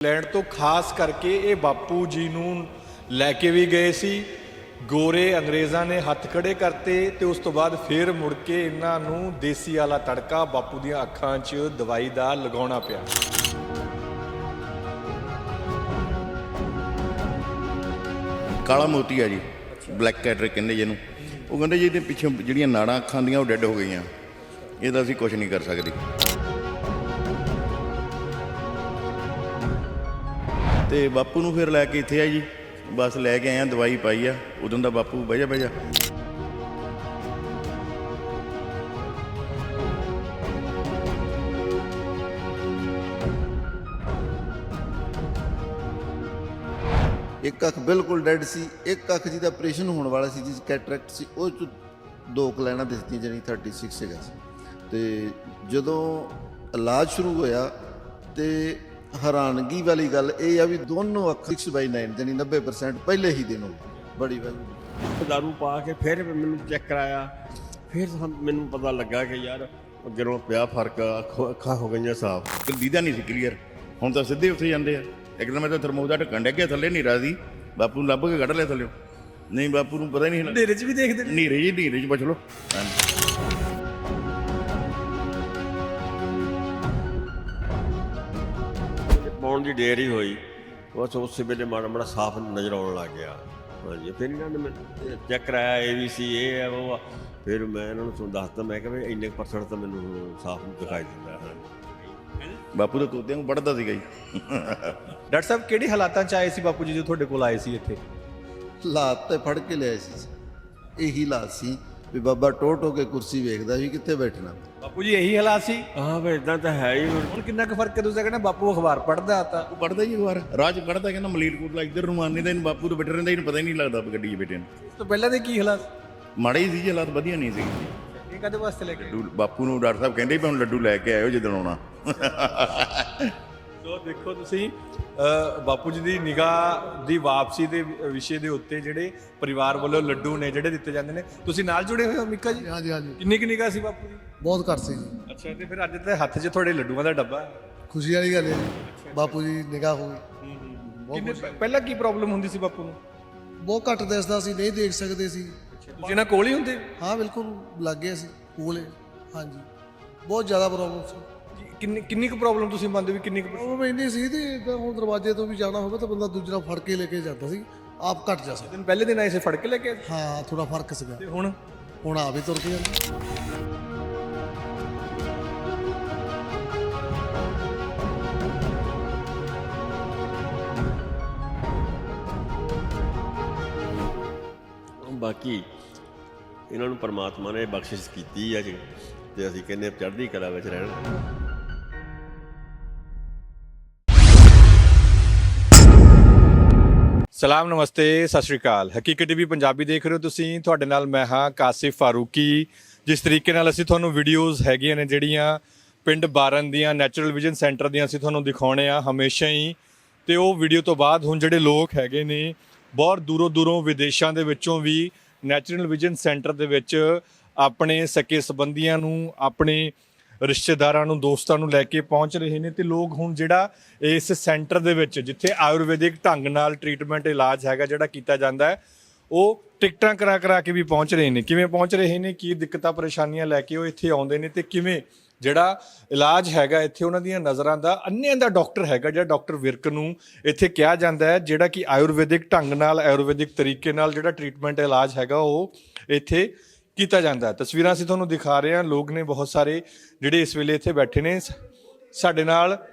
England ਤੋਂ, ਖਾਸ ਕਰਕੇ ਇਹ ਬਾਪੂ ਜੀ ਨੂੰ ਲੈ ਕੇ ਵੀ ਗਏ ਸੀ। ਗੋਰੇ ਅੰਗਰੇਜ਼ਾਂ ਨੇ ਹੱਥ ਖੜੇ ਕਰਤੇ ਤੇ ਉਸ ਤੋਂ ਬਾਅਦ ਫੇਰ ਮੁੜ ਕੇ ਇਹਨਾਂ ਨੂੰ ਦੇਸੀ ਵਾਲਾ ਤੜਕਾ ਬਾਪੂ ਦੀਆਂ ਅੱਖਾਂ 'ਚ ਦਵਾਈ ਦਾ ਲਗਾਉਣਾ ਪਿਆ। ਕਾਲਾ ਮੋਤੀ ਆ ਜੀ ਬਲੈਕ ਕੈਟਰ ਕਹਿੰਦੇ ਜਿਹਨੂੰ। ਉਹ ਕਹਿੰਦੇ ਜੀ ਇਹਦੇ ਪਿੱਛੇ ਜਿਹੜੀਆਂ ਨਾੜਾਂ ਅੱਖਾਂ ਦੀਆਂ ਉਹ ਡੈੱਡ ਹੋ ਗਈਆਂ। ਇਹਦਾ ਅਸੀਂ ਕੁਝ ਨਹੀਂ ਕਰ ਸਕਦੇ। ਤੇ ਬਾਪੂ ਨੂੰ ਫਿਰ ਲੈ ਕੇ ਇੱਥੇ ਆ ਜੀ। ਬਸ ਲੈ ਕੇ ਆਏ ਆ, ਦਵਾਈ ਪਾਈ ਆ। ਉਦੋਂ ਦਾ ਬਾਪੂ ਬਹਿ ਜਾ ਬਹਿ ਜਾ। ਇੱਕ ਅੱਖ ਬਿਲਕੁਲ ਡੈਡ ਸੀ। ਇੱਕ ਅੱਖ ਜਿਹਦਾ ਆਪਰੇਸ਼ਨ ਹੋਣ ਵਾਲਾ ਸੀ ਜਿਸ ਕੈਟਰੈਕਟ ਸੀ, ਉਹ ਚ ਦੋ ਕੁ ਲਾਈਨਾਂ ਦਿਸਦੀਆਂ ਜਿਹੜੀ 36 ਹੈਗਾ ਸੀ। ਤੇ ਜਦੋਂ ਇਲਾਜ ਸ਼ੁਰੂ ਹੋਇਆ ਤੇ ਹੈਰਾਨਗੀ ਵਾਲੀ ਗੱਲ ਇਹ ਆ ਵੀ ਦੋਨੋਂ ਅੱਖਾਂ 6/9 ਜਾਨੀ 90% ਪਹਿਲੇ ਹੀ ਦਿਨ ਹੋ। ਬੜੀ ਵਾਲੀ। ਦਾਰੂ ਪਾ ਕੇ ਫਿਰ ਮੈਨੂੰ ਚੈੱਕ ਕਰਾਇਆ। ਫਿਰ ਮੈਨੂੰ ਪਤਾ ਲੱਗਾ ਕਿ ਯਾਰ ਅੱਗੇੋਂ ਪਿਆ ਫ਼ਰਕ ਅੱਖੋਂ- ਅੱਖਾਂ ਹੋ ਗਈਆਂ ਸਾਫ਼। ਦੀਦਾ ਨਹੀਂ ਸੀ ਕਲੀਅਰ ਹੁਣ ਤਾਂ ਸਿੱਧੇ ਉੱਥੇ ਜਾਂਦੇ ਆ। ਇੱਕਦਮ ਮੈਂ ਤਾਂ ਥਰਮੋਸ ਦਾ ਢੱਕਣ ਡਿੱਗਿਆ ਥੱਲੇ ਨਹੀਂ ਰਾਦੀ ਬਾਪੂ ਨੂੰ ਲੱਭ ਕੇ ਕੱਢ ਲਿਆ ਥੱਲੇ। ਨਹੀਂ ਬਾਪੂ ਨੂੰ ਪਤਾ ਹੀ ਨਹੀਂ ਹਨੇਰੇ 'ਚ ਵੀ ਦੇਖਦੇ ਨੇ। ਨੀਰੇ ਜੀ ਨੀਰੇ ਜੀ ਬਚ ਲੋ ਪਾਉਣ ਦੀ ਦੇਰ ਹੀ ਹੋਈ। ਬਸ ਉਸੇ ਵੇਲੇ ਮਾੜਾ ਮਾੜਾ ਸਾਫ਼ ਨਜ਼ਰ ਆਉਣ ਲੱਗ ਗਿਆ। ਹਾਂਜੀ ਫਿਰ ਇਹਨਾਂ ਨੇ ਮੈਨੂੰ ਚੈੱਕ ਕਰਾਇਆ ਏਬੀਸੀ ਇਹ ਹੈ ਉਹ। ਫਿਰ ਮੈਂ ਇਹਨਾਂ ਨੂੰ ਤੁਹਾਨੂੰ ਦੱਸਦਾ ਮੈਂ ਕਿਹਾ ਵੀ ਇੰਨੇ ਪਰਸੈਂਟ ਤਾਂ ਮੈਨੂੰ ਸਾਫ਼ ਦਿਖਾਈ ਦਿੰਦਾ ਹੈ ਬਾਪੂ ਤਾਂ ਤੋਤਿਆਂ ਨੂੰ ਪੜਦਾ ਸੀਗਾ ਜੀ। ਡਾਕਟਰ ਸਾਹਿਬ ਕਿਹੜੇ ਹਾਲਾਤਾਂ 'ਚ ਆਏ ਸੀ ਬਾਪੂ ਜੀ ਜੋ ਤੁਹਾਡੇ ਕੋਲ ਆਏ ਸੀ ਇੱਥੇ? ਲਾਤ ਤੇ ਫੜ ਕੇ ਲਿਆਏ ਸੀ। ਇਹੀ ਲਾਤ ਸੀ ਵੀ ਬਾਬਾ ਟੋਟ ਹੋ ਕੇ ਕੁਰਸੀ ਵੇਖਦਾ ਸੀ ਕਿੱਥੇ ਬੈਠਣਾ? ਬਾਪੂ ਜੀ ਇਹੀ ਹਾਲਾਤ ਸੀ। ਹਾਂ ਵੀ ਇਦਾਂ ਤਾਂ ਹੈ ਹੀ ਹੁਣ। ਕਿੰਨਾ ਕੁ ਫ਼ਰਕ ਹੈ? ਤੁਸੀਂ ਕਹਿੰਦੇ ਬਾਪੂ ਅਖਬਾਰ ਪੜ੍ਹਦਾ ਤਾਂ। ਉਹ ਪੜਦਾ ਜੀ ਵਾਰ ਰਾਜ ਪੜਦਾ ਕਹਿੰਦਾ ਮਲੀਰਕੋਟਲਾ ਇੱਧਰ ਨੂੰ ਆਨੇ ਦਾ ਇਹਨੂੰ ਬਾਪੂ ਤੋਂ ਬੈਠੇ ਰਹਿੰਦਾ ਇਹਨੂੰ ਪਤਾ ਹੀ ਨਹੀਂ ਲੱਗਦਾ ਗੱਡੀ 'ਚ ਬੈਠੇ ਨੂੰ। ਉਸ ਤੋਂ ਪਹਿਲਾਂ ਦੇ ਕੀ ਹਾਲਾਤ? ਮਾੜੇ ਹੀ ਸੀ ਜੀ ਹਾਲਾਤ ਵਧੀਆ ਨਹੀਂ ਸੀ ਇਹ ਕਦੇ ਵਾਸਤੇ ਲੈ ਕੇ ਲੱਡੂ ਬਾਪੂ ਨੂੰ ਡਾਕਟਰ ਸਾਹਿਬ ਕਹਿੰਦੇ ਵੀ ਹੁਣ ਲੱਡੂ ਲੈ ਕੇ ਆਇਓ ਜਦੋਂ ਆਉਣਾ। ਸੋ ਦੇਖੋ ਤੁਸੀਂ ਬਾਪੂ ਜੀ ਦੀ ਨਿਗਾਹ ਦੀ ਵਾਪਸੀ ਦੇ ਵਿਸ਼ੇ ਦੇ ਉੱਤੇ ਜਿਹੜੇ ਪਰਿਵਾਰ ਵੱਲੋਂ ਲੱਡੂ ਨੇ ਜਿਹੜੇ ਦਿੱਤੇ ਜਾਂਦੇ ਨੇ ਤੁਸੀਂ ਨਾਲ ਜੁੜੇ ਹੋਏ ਹੋ ਮਿੱਕਾ ਜੀ? ਹਾਂਜੀ ਹਾਂਜੀ। ਕਿੰਨੀ ਕੁ ਨਿਗਾਹ ਸੀ ਬਾਪੂ ਦੀ ਬਹੁਤ ਘੱਟ ਸੀ ਜੀ। ਅੱਛਾ ਤੇ ਫਿਰ ਅੱਜ ਤੇ ਹੱਥ 'ਚ ਤੁਹਾਡੇ ਲੱਡੂਆਂ ਦਾ ਡੱਬਾ। ਹੈ ਖੁਸ਼ੀ ਵਾਲੀ ਗੱਲ ਹੈ ਜੀ। ਬਾਪੂ ਜੀ ਨਿਗਾਹ ਹੋ ਗਈ ਕਿੰਨੇ ਪਹਿਲਾਂ ਕੀ ਪ੍ਰੋਬਲਮ ਹੁੰਦੀ ਸੀ ਬਾਪੂ ਨੂੰ? ਬਹੁਤ ਘੱਟ ਦਿਸਦਾ ਸੀ ਨਹੀਂ ਦੇਖ ਸਕਦੇ ਸੀ। ਤੁਸੀਂ ਇਹਨਾਂ ਕੋਲ ਹੀ ਹੁੰਦੇ? ਹਾਂ ਬਿਲਕੁਲ ਲੱਗ ਗਿਆ ਸੀ ਕੋਲੇ ਹਾਂਜੀ। ਬਹੁਤ ਜ਼ਿਆਦਾ ਪ੍ਰੋਬਲਮ ਸੀ। ਜੀ, ਕਿੰਨੀ ਕਿੰਨੀ ਕੁ ਪ੍ਰੋਬਲਮ ਤੁਸੀਂ ਮੰਨਦੇ ਹੋ ਵੀ ਕਿੰਨੀ ਕੁ ਪ੍ਰੋਬਲਮ ਇੰਨੀ ਸੀ ਤੇ ਏਦਾਂ ਹੁਣ ਦਰਵਾਜ਼ੇ ਤੋਂ ਵੀ ਜਾਣਾ ਹੋਵੇ ਤਾਂ ਬੰਦਾ ਦੂਜਾ ਫੜ ਕੇ ਲੈ ਕੇ ਜਾਂਦਾ ਸੀ ਆਪ ਘੱਟ ਜਾ ਸਕਦਾ। ਦਿਨ ਪਹਿਲੇ ਦਿਨ ਆਏ ਸੀ ਫੜ ਕੇ ਲੈ ਕੇ ਆਏ? ਹਾਂ ਥੋੜਾ ਫ਼ਰਕ ਸੀਗਾ। ਤੇ ਹੁਣ? ਹੁਣ ਆ ਵੀ ਤੁਰ ਕੇ ਜਾਂਦਾ ਬਾਕੀ ਇਹਨਾਂ ਨੂੰ ਪਰਮਾਤਮਾ ਨੇ ਬਖਸ਼ਿਸ਼ ਕੀਤੀ ਹੈ ਜੀ ਤੇ ਅਸੀਂ ਕਹਿੰਦੇ ਹਾਂ ਚੜ੍ਹਦੀ ਕਲਾ ਵਿੱਚ ਰਹਿਣ। ਸਲਾਮ, ਨਮਸਤੇ, ਸਤਿ ਸ਼੍ਰੀ ਅਕਾਲ। ਹਕੀਕਤ ਟੀਵੀ ਪੰਜਾਬੀ ਦੇਖ ਰਹੇ ਹੋ ਤੁਸੀਂ। ਤੁਹਾਡੇ ਨਾਲ ਮੈਂ ਹਾਂ ਕਾਸਿਫ ਫਾਰੂਕੀ। ਜਿਸ ਤਰੀਕੇ ਨਾਲ ਅਸੀਂ ਤੁਹਾਨੂੰ ਵੀਡੀਓਜ਼ ਹੈਗੀਆਂ ਨੇ ਜਿਹੜੀਆਂ ਪਿੰਡ ਬਾਰਨ ਦੀਆਂ ਨੈਚੁਰਲ ਵਿਜ਼ਨ ਸੈਂਟਰ ਦੀਆਂ ਅਸੀਂ ਤੁਹਾਨੂੰ ਦਿਖਾਉਣੇ ਆ ਹਮੇਸ਼ਾ ਹੀ। ਤੇ ਉਹ ਵੀਡੀਓ ਤੋਂ ਬਾਅਦ ਹੁਣ ਜਿਹੜੇ ਲੋਕ ਹੈਗੇ ਨੇ, ਬਹੁਤ ਦੂਰੋਂ ਦੂਰੋਂ ਵਿਦੇਸ਼ਾਂ ਦੇ ਵਿੱਚੋਂ ਵੀ ਨੈਚੁਰਲ ਵਿਜ਼ਨ ਸੈਂਟਰ ਦੇ ਵਿੱਚ ਆਪਣੇ ਸਕੇ ਸੰਬੰਧੀਆਂ ਨੂੰ, ਆਪਣੇ ਰਿਸ਼ਤੇਦਾਰਾਂ ਨੂੰ, ਦੋਸਤਾਂ ਨੂੰ ਲੈ ਕੇ ਪਹੁੰਚ ਰਹੇ ਨੇ ਤੇ ਲੋਕ ਹੁਣ ਜਿਹੜਾ ਇਸ ਸੈਂਟਰ ਦੇ ਵਿੱਚ, ਜਿੱਥੇ ਆਯੁਰਵੈਦਿਕ ਢੰਗ ਨਾਲ ਟ੍ਰੀਟਮੈਂਟ ਇਲਾਜ ਹੈਗਾ ਜਿਹੜਾ ਕੀਤਾ ਜਾਂਦਾ ਹੈ, ਉਹ ਟਿਕਟਾਂ ਕਰਾ ਕਰਾ ਕੇ ਵੀ ਪਹੁੰਚ ਰਹੇ ਨੇ। ਕਿਵੇਂ ਪਹੁੰਚ ਰਹੇ ਨੇ? ਕੀ ਦਿੱਕਤਾਂ, ਪਰੇਸ਼ਾਨੀਆਂ ਲੈ ਕੇ ਉਹ ਇੱਥੇ ਆਉਂਦੇ ਨੇ ਤੇ ਕਿਵੇਂ ਜਿਹੜਾ ਇਲਾਜ ਹੈਗਾ ਇੱਥੇ ਉਹਨਾਂ ਦੀਆਂ ਨਜ਼ਰਾਂ ਦਾ ਅੰਨ੍ਹਿਆਂ ਦਾ ਡਾਕਟਰ ਹੈਗਾ ਜਿਹੜਾ ਡਾਕਟਰ ਵਿਰਕ ਨੂੰ ਇੱਥੇ ਕਿਹਾ ਜਾਂਦਾ ਹੈ, ਜਿਹੜਾ ਕਿ ਆਯੁਰਵੈਦਿਕ ਢੰਗ ਨਾਲ, ਆਯੁਰਵੈਦਿਕ ਤਰੀਕੇ ਨਾਲ ਜਿਹੜਾ ਟ੍ਰੀਟਮੈਂਟ ਇਲਾਜ ਹੈਗਾ ਉਹ ਇੱਥੇ ਕੀਤਾ ਜਾਂਦਾ ਤਸਵੀਰਾਂ ਅਸੀਂ ਤੁਹਾਨੂੰ ਦਿਖਾ ਰਹੇ ਹਾਂ। ਲੋਕ ਨੇ ਬਹੁਤ ਸਾਰੇ ਜਿਹੜੇ ਇਸ ਵੇਲੇ ਇੱਥੇ ਬੈਠੇ ਨੇ। ਸਾਡੇ ਨਾਲ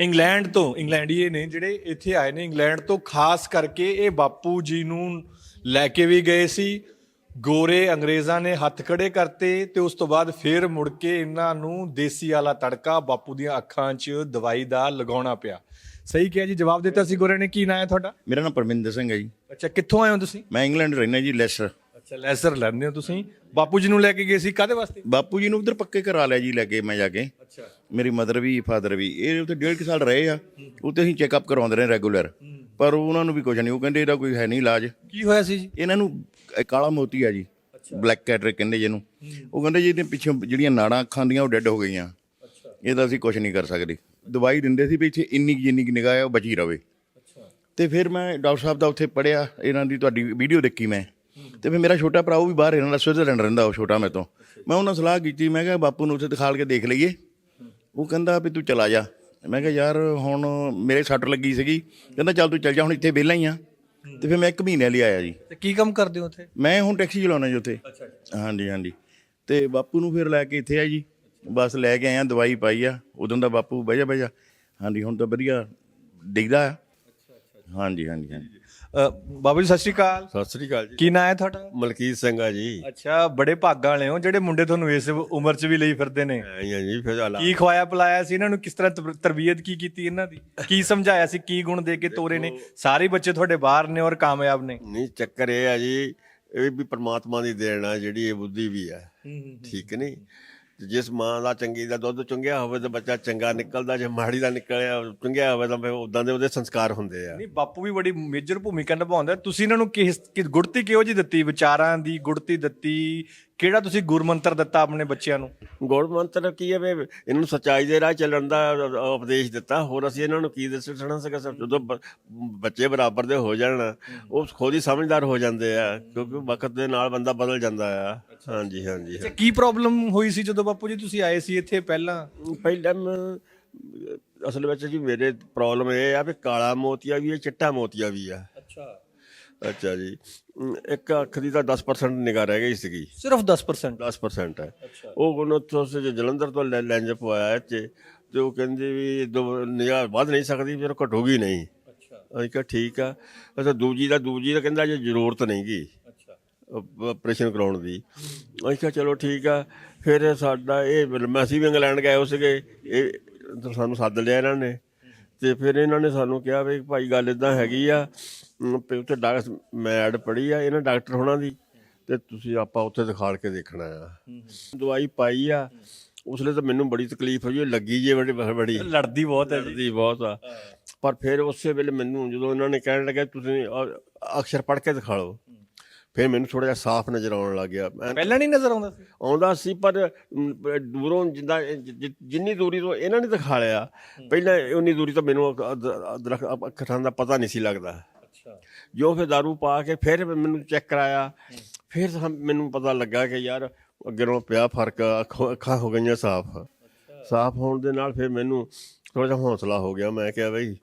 ਇੰਗਲੈਂਡ ਤੋਂ ਇੰਗਲੈਂਡੀਏ ਨੇ ਜਿਹੜੇ ਇੱਥੇ ਆਏ ਨੇ। ਇੰਗਲੈਂਡ ਤੋਂ ਖਾਸ ਕਰਕੇ ਇਹ ਬਾਪੂ ਜੀ ਨੂੰ ਲੈ ਕੇ ਵੀ ਗਏ ਸੀ। ਗੋਰੇ ਅੰਗਰੇਜ਼ਾਂ ਨੇ ਹੱਥ ਖੜੇ ਕਰਤੇ ਤੇ ਉਸ ਤੋਂ ਬਾਅਦ ਫੇਰ ਮੁੜ ਕੇ ਇਹਨਾਂ ਨੂੰ ਦੇਸੀ ਵਾਲਾ ਤੜਕਾ ਬਾਪੂ ਦੀਆਂ ਅੱਖਾਂ 'ਚ ਦਵਾਈ ਦਾ ਲਗਾਉਣਾ ਪਿਆ। ਸਹੀ ਕਿਹਾ ਜੀ ਜਵਾਬ ਦਿੱਤਾ ਸੀ ਗੋਰੇ ਨੇ। ਕੀ ਨਾਂ ਹੈ ਤੁਹਾਡਾ? ਮੇਰਾ ਨਾਮ ਪਰਮਿੰਦਰ ਸਿੰਘ ਹੈ ਜੀ। ਅੱਛਾ ਕਿੱਥੋਂ ਆਏ ਹੋ ਤੁਸੀਂ? ਮੈਂ ਇੰਗਲੈਂਡ ਰਹਿਣਾ ਜੀ ਲੈਸਟਰ। ਅੱਛਾ ਲੈਸਰ ਲੈਂਦੇ ਹੋ ਤੁਸੀਂ? ਬਾਪੂ ਜੀ ਨੂੰ ਲੈ ਕੇ ਗਏ ਸੀ ਕਾਦੇ ਵਾਸਤੇ? ਬਾਪੂ ਜੀ ਨੂੰ ਉਧਰ ਪੱਕੇ ਕਰਾ ਲਿਆ ਜੀ ਲੈ ਕੇ ਮੈਂ ਜਾ ਕੇ। ਅੱਛਾ। ਮੇਰੀ ਮਦਰ ਵੀ ਫਾਦਰ ਵੀ ਇਹ ਉੱਥੇ ਡੇਢ ਕੁ ਸਾਲ ਰਹੇ ਆ। ਉੱਥੇ ਅਸੀਂ ਚੈੱਕਅਪ ਕਰਵਾਉਂਦੇ ਰਹੇ ਰੈਗੂਲਰ। ਪਰ ਉਹਨਾਂ ਨੂੰ ਵੀ ਕੁਝ ਨਹੀਂ ਉਹ ਕਹਿੰਦੇ ਇਹਦਾ ਕੋਈ ਹੈ ਨਹੀਂ ਇਲਾਜ। ਕੀ ਹੋਇਆ ਸੀ ਜੀ? ਇਹਨਾਂ ਨੂੰ ਇਹ ਕਾਲਾ ਮੋਤੀ ਆ ਜੀ ਬਲੈਕ ਕੈਟਰ ਕਹਿੰਦੇ ਜਿਹਨੂੰ। ਉਹ ਕਹਿੰਦੇ ਜੀ ਇਹਦੇ ਪਿੱਛੇ ਜਿਹੜੀਆਂ ਨਾੜਾਂ ਅੱਖਾਂ ਦੀਆਂ ਉਹ ਡੈੱਡ ਹੋ ਗਈਆਂ। ਇਹਦਾ ਅਸੀਂ ਕੁਝ ਨਹੀਂ ਕਰ ਸਕਦੇ। ਦਵਾਈ ਦਿੰਦੇ ਸੀ ਵੀ ਇੱਥੇ ਇੰਨੀ ਕੁ ਜਿੰਨੀ ਕੁ ਨਿਗਾਹ ਹੈ ਉਹ ਬਚੀ ਰਵੇ। ਤੇ ਫਿਰ ਮੈਂ ਡਾਕਟਰ ਸਾਹਿਬ ਦਾ ਉੱਥੇ ਪੜਿਆ ਇਹਨਾਂ ਦੀ ਤੁਹਾਡੀ ਵੀਡੀਓ ਦੇਖੀ ਮੈਂ। ਤੇ ਫਿਰ ਮੇਰਾ ਛੋਟਾ ਭਰਾ ਉਹ ਵੀ ਬਾਹਰ ਇਹਨਾਂ ਦਾ ਸਵਿਟਜ਼ਰਲੈਂਡ ਰਹਿੰਦਾ ਉਹ ਛੋਟਾ ਮੇਰੇ ਤੋਂ। ਮੈਂ ਉਹਨਾਂ ਸਲਾਹ ਕੀਤੀ ਮੈਂ ਕਿਹਾ ਬਾਪੂ ਨੂੰ ਉੱਥੇ ਦਿਖਾਲ ਕੇ ਦੇਖ ਲਈਏ। ਉਹ ਕਹਿੰਦਾ ਵੀ ਤੂੰ ਚਲਾ ਜਾ। ਮੈਂ ਕਿਹਾ ਯਾਰ ਹੁਣ ਮੇਰੇ ਸੱਟ ਲੱਗੀ ਸੀਗੀ। ਕਹਿੰਦਾ ਚੱਲ ਤੂੰ ਚੱਲ ਜਾ ਹੁਣ ਇੱਥੇ ਵਿਹਲਾ ਹੀ ਆ। ਤੇ ਫਿਰ ਮੈਂ ਇੱਕ ਮਹੀਨੇ ਲਈ ਆਇਆ ਜੀ। ਤੇ ਕੀ ਕੰਮ ਕਰਦੇ ਹੋ ਉੱਥੇ? ਮੈਂ ਹੁਣ ਟੈਕਸੀ ਚਲਾਉਣਾ ਜੀ ਉੱਥੇ। ਹਾਂਜੀ ਹਾਂਜੀ। ਤੇ ਬਾਪੂ ਨੂੰ ਫਿਰ ਲੈ ਕੇ ਇੱਥੇ ਆ ਜੀ। ਬਸ ਲੈ ਕੇ ਆਇਆ ਦਵਾਈ ਪਾਈ ਆ। ਉਦੋਂ ਦਾ ਬਾਪੂ ਬਹਿ ਜਾ ਬਹਿ ਜਾ। ਹਾਂਜੀ ਹੁਣ ਤਾਂ ਵਧੀਆ ਡਿੱਗਦਾ ਆ। ਹਾਂਜੀ ਹਾਂਜੀ ਹਾਂਜੀ। ਅ, ਬਾਬੂ ਜੀ ਸਤਿ ਸ਼੍ਰੀ ਅਕਾਲ। ਸਤਿ ਸ੍ਰੀ ਅਕਾਲ ਜੀ। ਕੀ ਨਾਂ ਹੈ ਤੁਹਾਡਾ? ਮਲਕੀਤ ਸਿੰਘ ਆ ਜੀ। ਅੱਛਾ ਬੜੇ ਭਾਗਾਂ ਵਾਲੇ ਹੋ ਜਿਹੜੇ ਮੁੰਡੇ ਤੁਹਾਨੂੰ ਇਸ ਉਮਰ 'ਚ ਵੀ ਲਈ ਫਿਰਦੇ ਨੇ। ਐਂ ਆ ਜੀ ਫਿਰ ਹਾਲਾਤ। ਕੀ ਖਵਾਇਆ ਪਿਲਾਇਆ ਸੀ ਇਹਨਾਂ ਨੂੰ? ਕਿਸ ਤਰ੍ਹਾਂ ਤਰ- ਤਰਬੀਅਤ ਕੀ ਕੀਤੀ ਇਹਨਾਂ ਦੀ? ਕੀ ਸਮਝਾਇਆ ਸੀ? ਕੀ ਗੁਣ ਦੇ ਕੇ ਤੋਰੇ ਨੇ? ਸਾਰੇ ਬੱਚੇ ਤੁਹਾਡੇ ਬਾਹਰ ਨੇ ਔਰ ਕਾਮਯਾਬ ਨੇ। ਨਹੀਂ ਚੱਕਰ ਇਹ ਆ ਜੀ ਇਹ ਵੀ ਪ੍ਰਮਾਤਮਾ ਦੀ ਦੇਣ ਆ ਜਿਹੜੀ ਇਹ ਬੁੱਧੀ ਵੀ ਆ। ਠੀਕ ਨਹੀਂ? ਜਿਸ ਮਾਂ ਦਾ ਚੰਗੀ ਦਾ ਦੁੱਧ ਚੁੰਗਿਆ ਹੋਵੇ ਤਾਂ ਬੱਚਾ ਚੰਗਾ ਨਿਕਲਦਾ, ਜੇ ਮਾੜੀ ਦਾ ਨਿਕਲਿਆ ਚੁੰਗਿਆ ਹੋਵੇ ਤਾਂ ਫਿਰ ਉਦਾਂ ਦੇ ਉਹਦੇ ਸੰਸਕਾਰ ਹੁੰਦੇ ਆ। ਨਹੀਂ, ਬਾਪੂ ਵੀ ਬੜੀ ਮੇਜਰ ਭੂਮਿਕਾ ਨਿਭਾਉਂਦਾ। ਤੁਸੀਂ ਇਹਨਾਂ ਨੂੰ ਕਿਸ ਗੁੜਤੀ ਕਿਹੋ ਜੀ ਦਿੱਤੀ? ਵਿਚਾਰਾਂ ਦੀ ਗੁੜਤੀ ਦਿੱਤੀ ਕਿਹੜਾ ਤੁਸੀਂ ਗੁਰਮੰਤਰ ਦਿੱਤਾ ਆਪਣੇ ਬੱਚਿਆਂ ਨੂੰ? ਮੰਤਰ ਕੀ ਹੈ ਵੀ ਇਹਨਾਂ ਨੂੰ ਸੱਚਾਈ ਦੇ ਰਾਹ ਚੱਲਣ ਦਾ ਉਪਦੇਸ਼ ਦਿੱਤਾ। ਹੋਰ ਅਸੀਂ ਇਹਨਾਂ ਨੂੰ ਕੀ ਦੱਸਣਾ ਸੀਗਾ? ਸਰ ਜਦੋਂ ਬ- ਬੱਚੇ ਬਰਾਬਰ ਦੇ ਹੋ ਜਾਣ ਉਹ ਖੁਦ ਹੀ ਸਮਝਦਾਰ ਹੋ ਜਾਂਦੇ ਆ ਕਿਉਂਕਿ ਵਕਤ ਦੇ ਨਾਲ ਬੰਦਾ ਬਦਲ ਜਾਂਦਾ ਆ। ਹਾਂਜੀ ਹਾਂਜੀ ਅੱਛਾ ਕੀ ਪ੍ਰੋਬਲਮ ਹੋਈ ਸੀ ਜਦੋਂ ਬਾਪੂ ਜੀ ਤੁਸੀਂ ਆਏ ਸੀ ਇੱਥੇ ਪਹਿਲਾਂ? ਪਹਿਲਾਂ ਮੈਂ- ਅਸਲ ਵਿੱਚ ਜੀ ਮੇਰੇ ਪ੍ਰੋਬਲਮ ਇਹ ਆ ਵੀ ਕਾਲਾ ਮੋਤੀਆ ਵੀ ਹੈ ਚਿੱਟਾ ਮੋਤੀਆ ਵੀ ਆ। ਅੱਛਾ। ਅੱਛਾ ਜੀ। ਇੱਕ ਅੱਖ ਦੀ ਤਾਂ 10% ਨਿਗਾਹ ਰਹਿ ਗਈ ਸੀਗੀ। ਸਿਰਫ 10% 10% ਹੈ। ਉਹ ਉਹਨਾਂ ਤੋਂ ਸੇ ਜਲੰਧਰ ਤੋਂ ਲੈਂਜ ਪਵਾਇਆ 'ਚ ਤੇ ਉਹ ਕਹਿੰਦੇ ਵੀ ਦੋ ਨਿਗਾਹ ਵੱਧ ਨਹੀਂ ਸਕਦੀ ਫਿਰ ਘਟੂਗੀ ਨਹੀਂ। ਅੱਛਾ। ਅਸੀਂ ਕਿਹਾ ਠੀਕ ਆ। ਅੱਛਾ ਦੂਜੀ ਦਾ ਦੂਜੀ ਦਾ ਕਹਿੰਦਾ ਜੇ ਜ਼ਰੂਰਤ ਨਹੀਂਗੀ। ਅੱਛਾ। ਆਪਰੇਸ਼ਨ ਕਰਾਉਣ ਦੀ। ਅਸੀਂ ਕਿਹਾ ਚਲੋ ਠੀਕ ਆ। ਫਿਰ ਸਾਡਾ ਇਹ ਮੈਂ ਅਸੀਂ ਵੀ ਇੰਗਲੈਂਡ ਗਏ ਹੋ ਸੀਗੇ। ਇਹ ਸਾਨੂੰ ਸੱਦ ਲਿਆ ਇਹਨਾਂ ਨੇ। ਤੇ ਫਿਰ ਇਹਨਾਂ ਨੇ ਸਾਨੂੰ ਕਿਹਾ ਵੀ ਭਾਈ ਗੱਲ ਇਦਾਂ ਹੈਗੀ ਆ ਉੱਥੇ ਡਾਕਟਰ ਮੈਂ ਐਡ ਪੜੀ ਆ ਇਹਨਾਂ ਡਾਕਟਰ ਹੋਣਾ ਦੀ ਤੇ ਤੁਸੀਂ ਆਪਾਂ ਉੱਥੇ ਦਿਖਾੜ ਕੇ ਦੇਖਣਾ ਆ। ਦਵਾਈ ਪਾਈ ਆ ਉਸਲੇ ਤਾਂ ਮੈਨੂੰ ਬੜੀ ਤਕਲੀਫ ਹੋਈ ਲੱਗੀ ਜੇ ਬੜੀ ਬੜੀ ਲੜਦੀ ਬਹੁਤ ਹੈ ਜੀ। ਦੀ ਬਹੁਤ ਆ। ਪਰ ਫਿਰ ਉਸੇ ਵੇਲੇ ਮੈਨੂੰ ਜਦੋਂ ਇਹਨਾਂ ਨੇ ਕਹਿਣ ਲੱਗਾ ਤੁਸੀਂ ਅਕਸ਼ਰ ਪੜ੍ਹ ਕੇ ਦਿਖਾ ਲਓ ਫਿਰ ਮੈਨੂੰ ਥੋੜਾ ਜਿਹਾ ਸਾਫ਼ ਨਜ਼ਰ ਆਉਣ ਲੱਗ ਗਿਆ। ਪਹਿਲਾਂ ਨਹੀਂ ਨਜ਼ਰ ਆਉਂਦਾ ਸੀ? ਆਉਂਦਾ ਸੀ ਪਰ ਦੂਰੋਂ ਜਿੰਦਾ ਜਿੰਨੀ ਦੂਰੀ ਤੋਂ ਇਹਨਾਂ ਨੇ ਦਿਖਾ ਲਿਆ ਪਹਿਲਾਂ ਉਨੀ ਦੂਰੀ ਤੋਂ ਮੈਨੂੰ ਅੱਖਰਾਂ ਦਾ ਪਤਾ ਨਹੀਂ ਸੀ ਲੱਗਦਾ। ਅੱਛਾ। ਜੋ ਫਿਰ दारू ਪਾ ਕੇ ਫਿਰ ਮੈਨੂੰ ਚੈੱਕ ਕਰਾਇਆ। ਫਿਰ ਸਮ- ਮੈਨੂੰ ਪਤਾ ਲੱਗਾ ਕਿ ਯਾਰ ਅੱਗੇ ਨਾਲੋਂ ਪਿਆ ਫ਼ਰਕ ਅੱਖੋਂ- ਅੱਖਾਂ ਹੋ ਗਈਆਂ ਸਾਫ਼। ਸਾਫ਼ ਹੋਣ ਦੇ ਨਾਲ ਫਿਰ ਮੈਨੂੰ ਥੋੜਾ ਜਿਹਾ ਹੌਸਲਾ ਹੋ ਗਿਆ। ਮੈਂ ਕਿਹਾ ਬਈ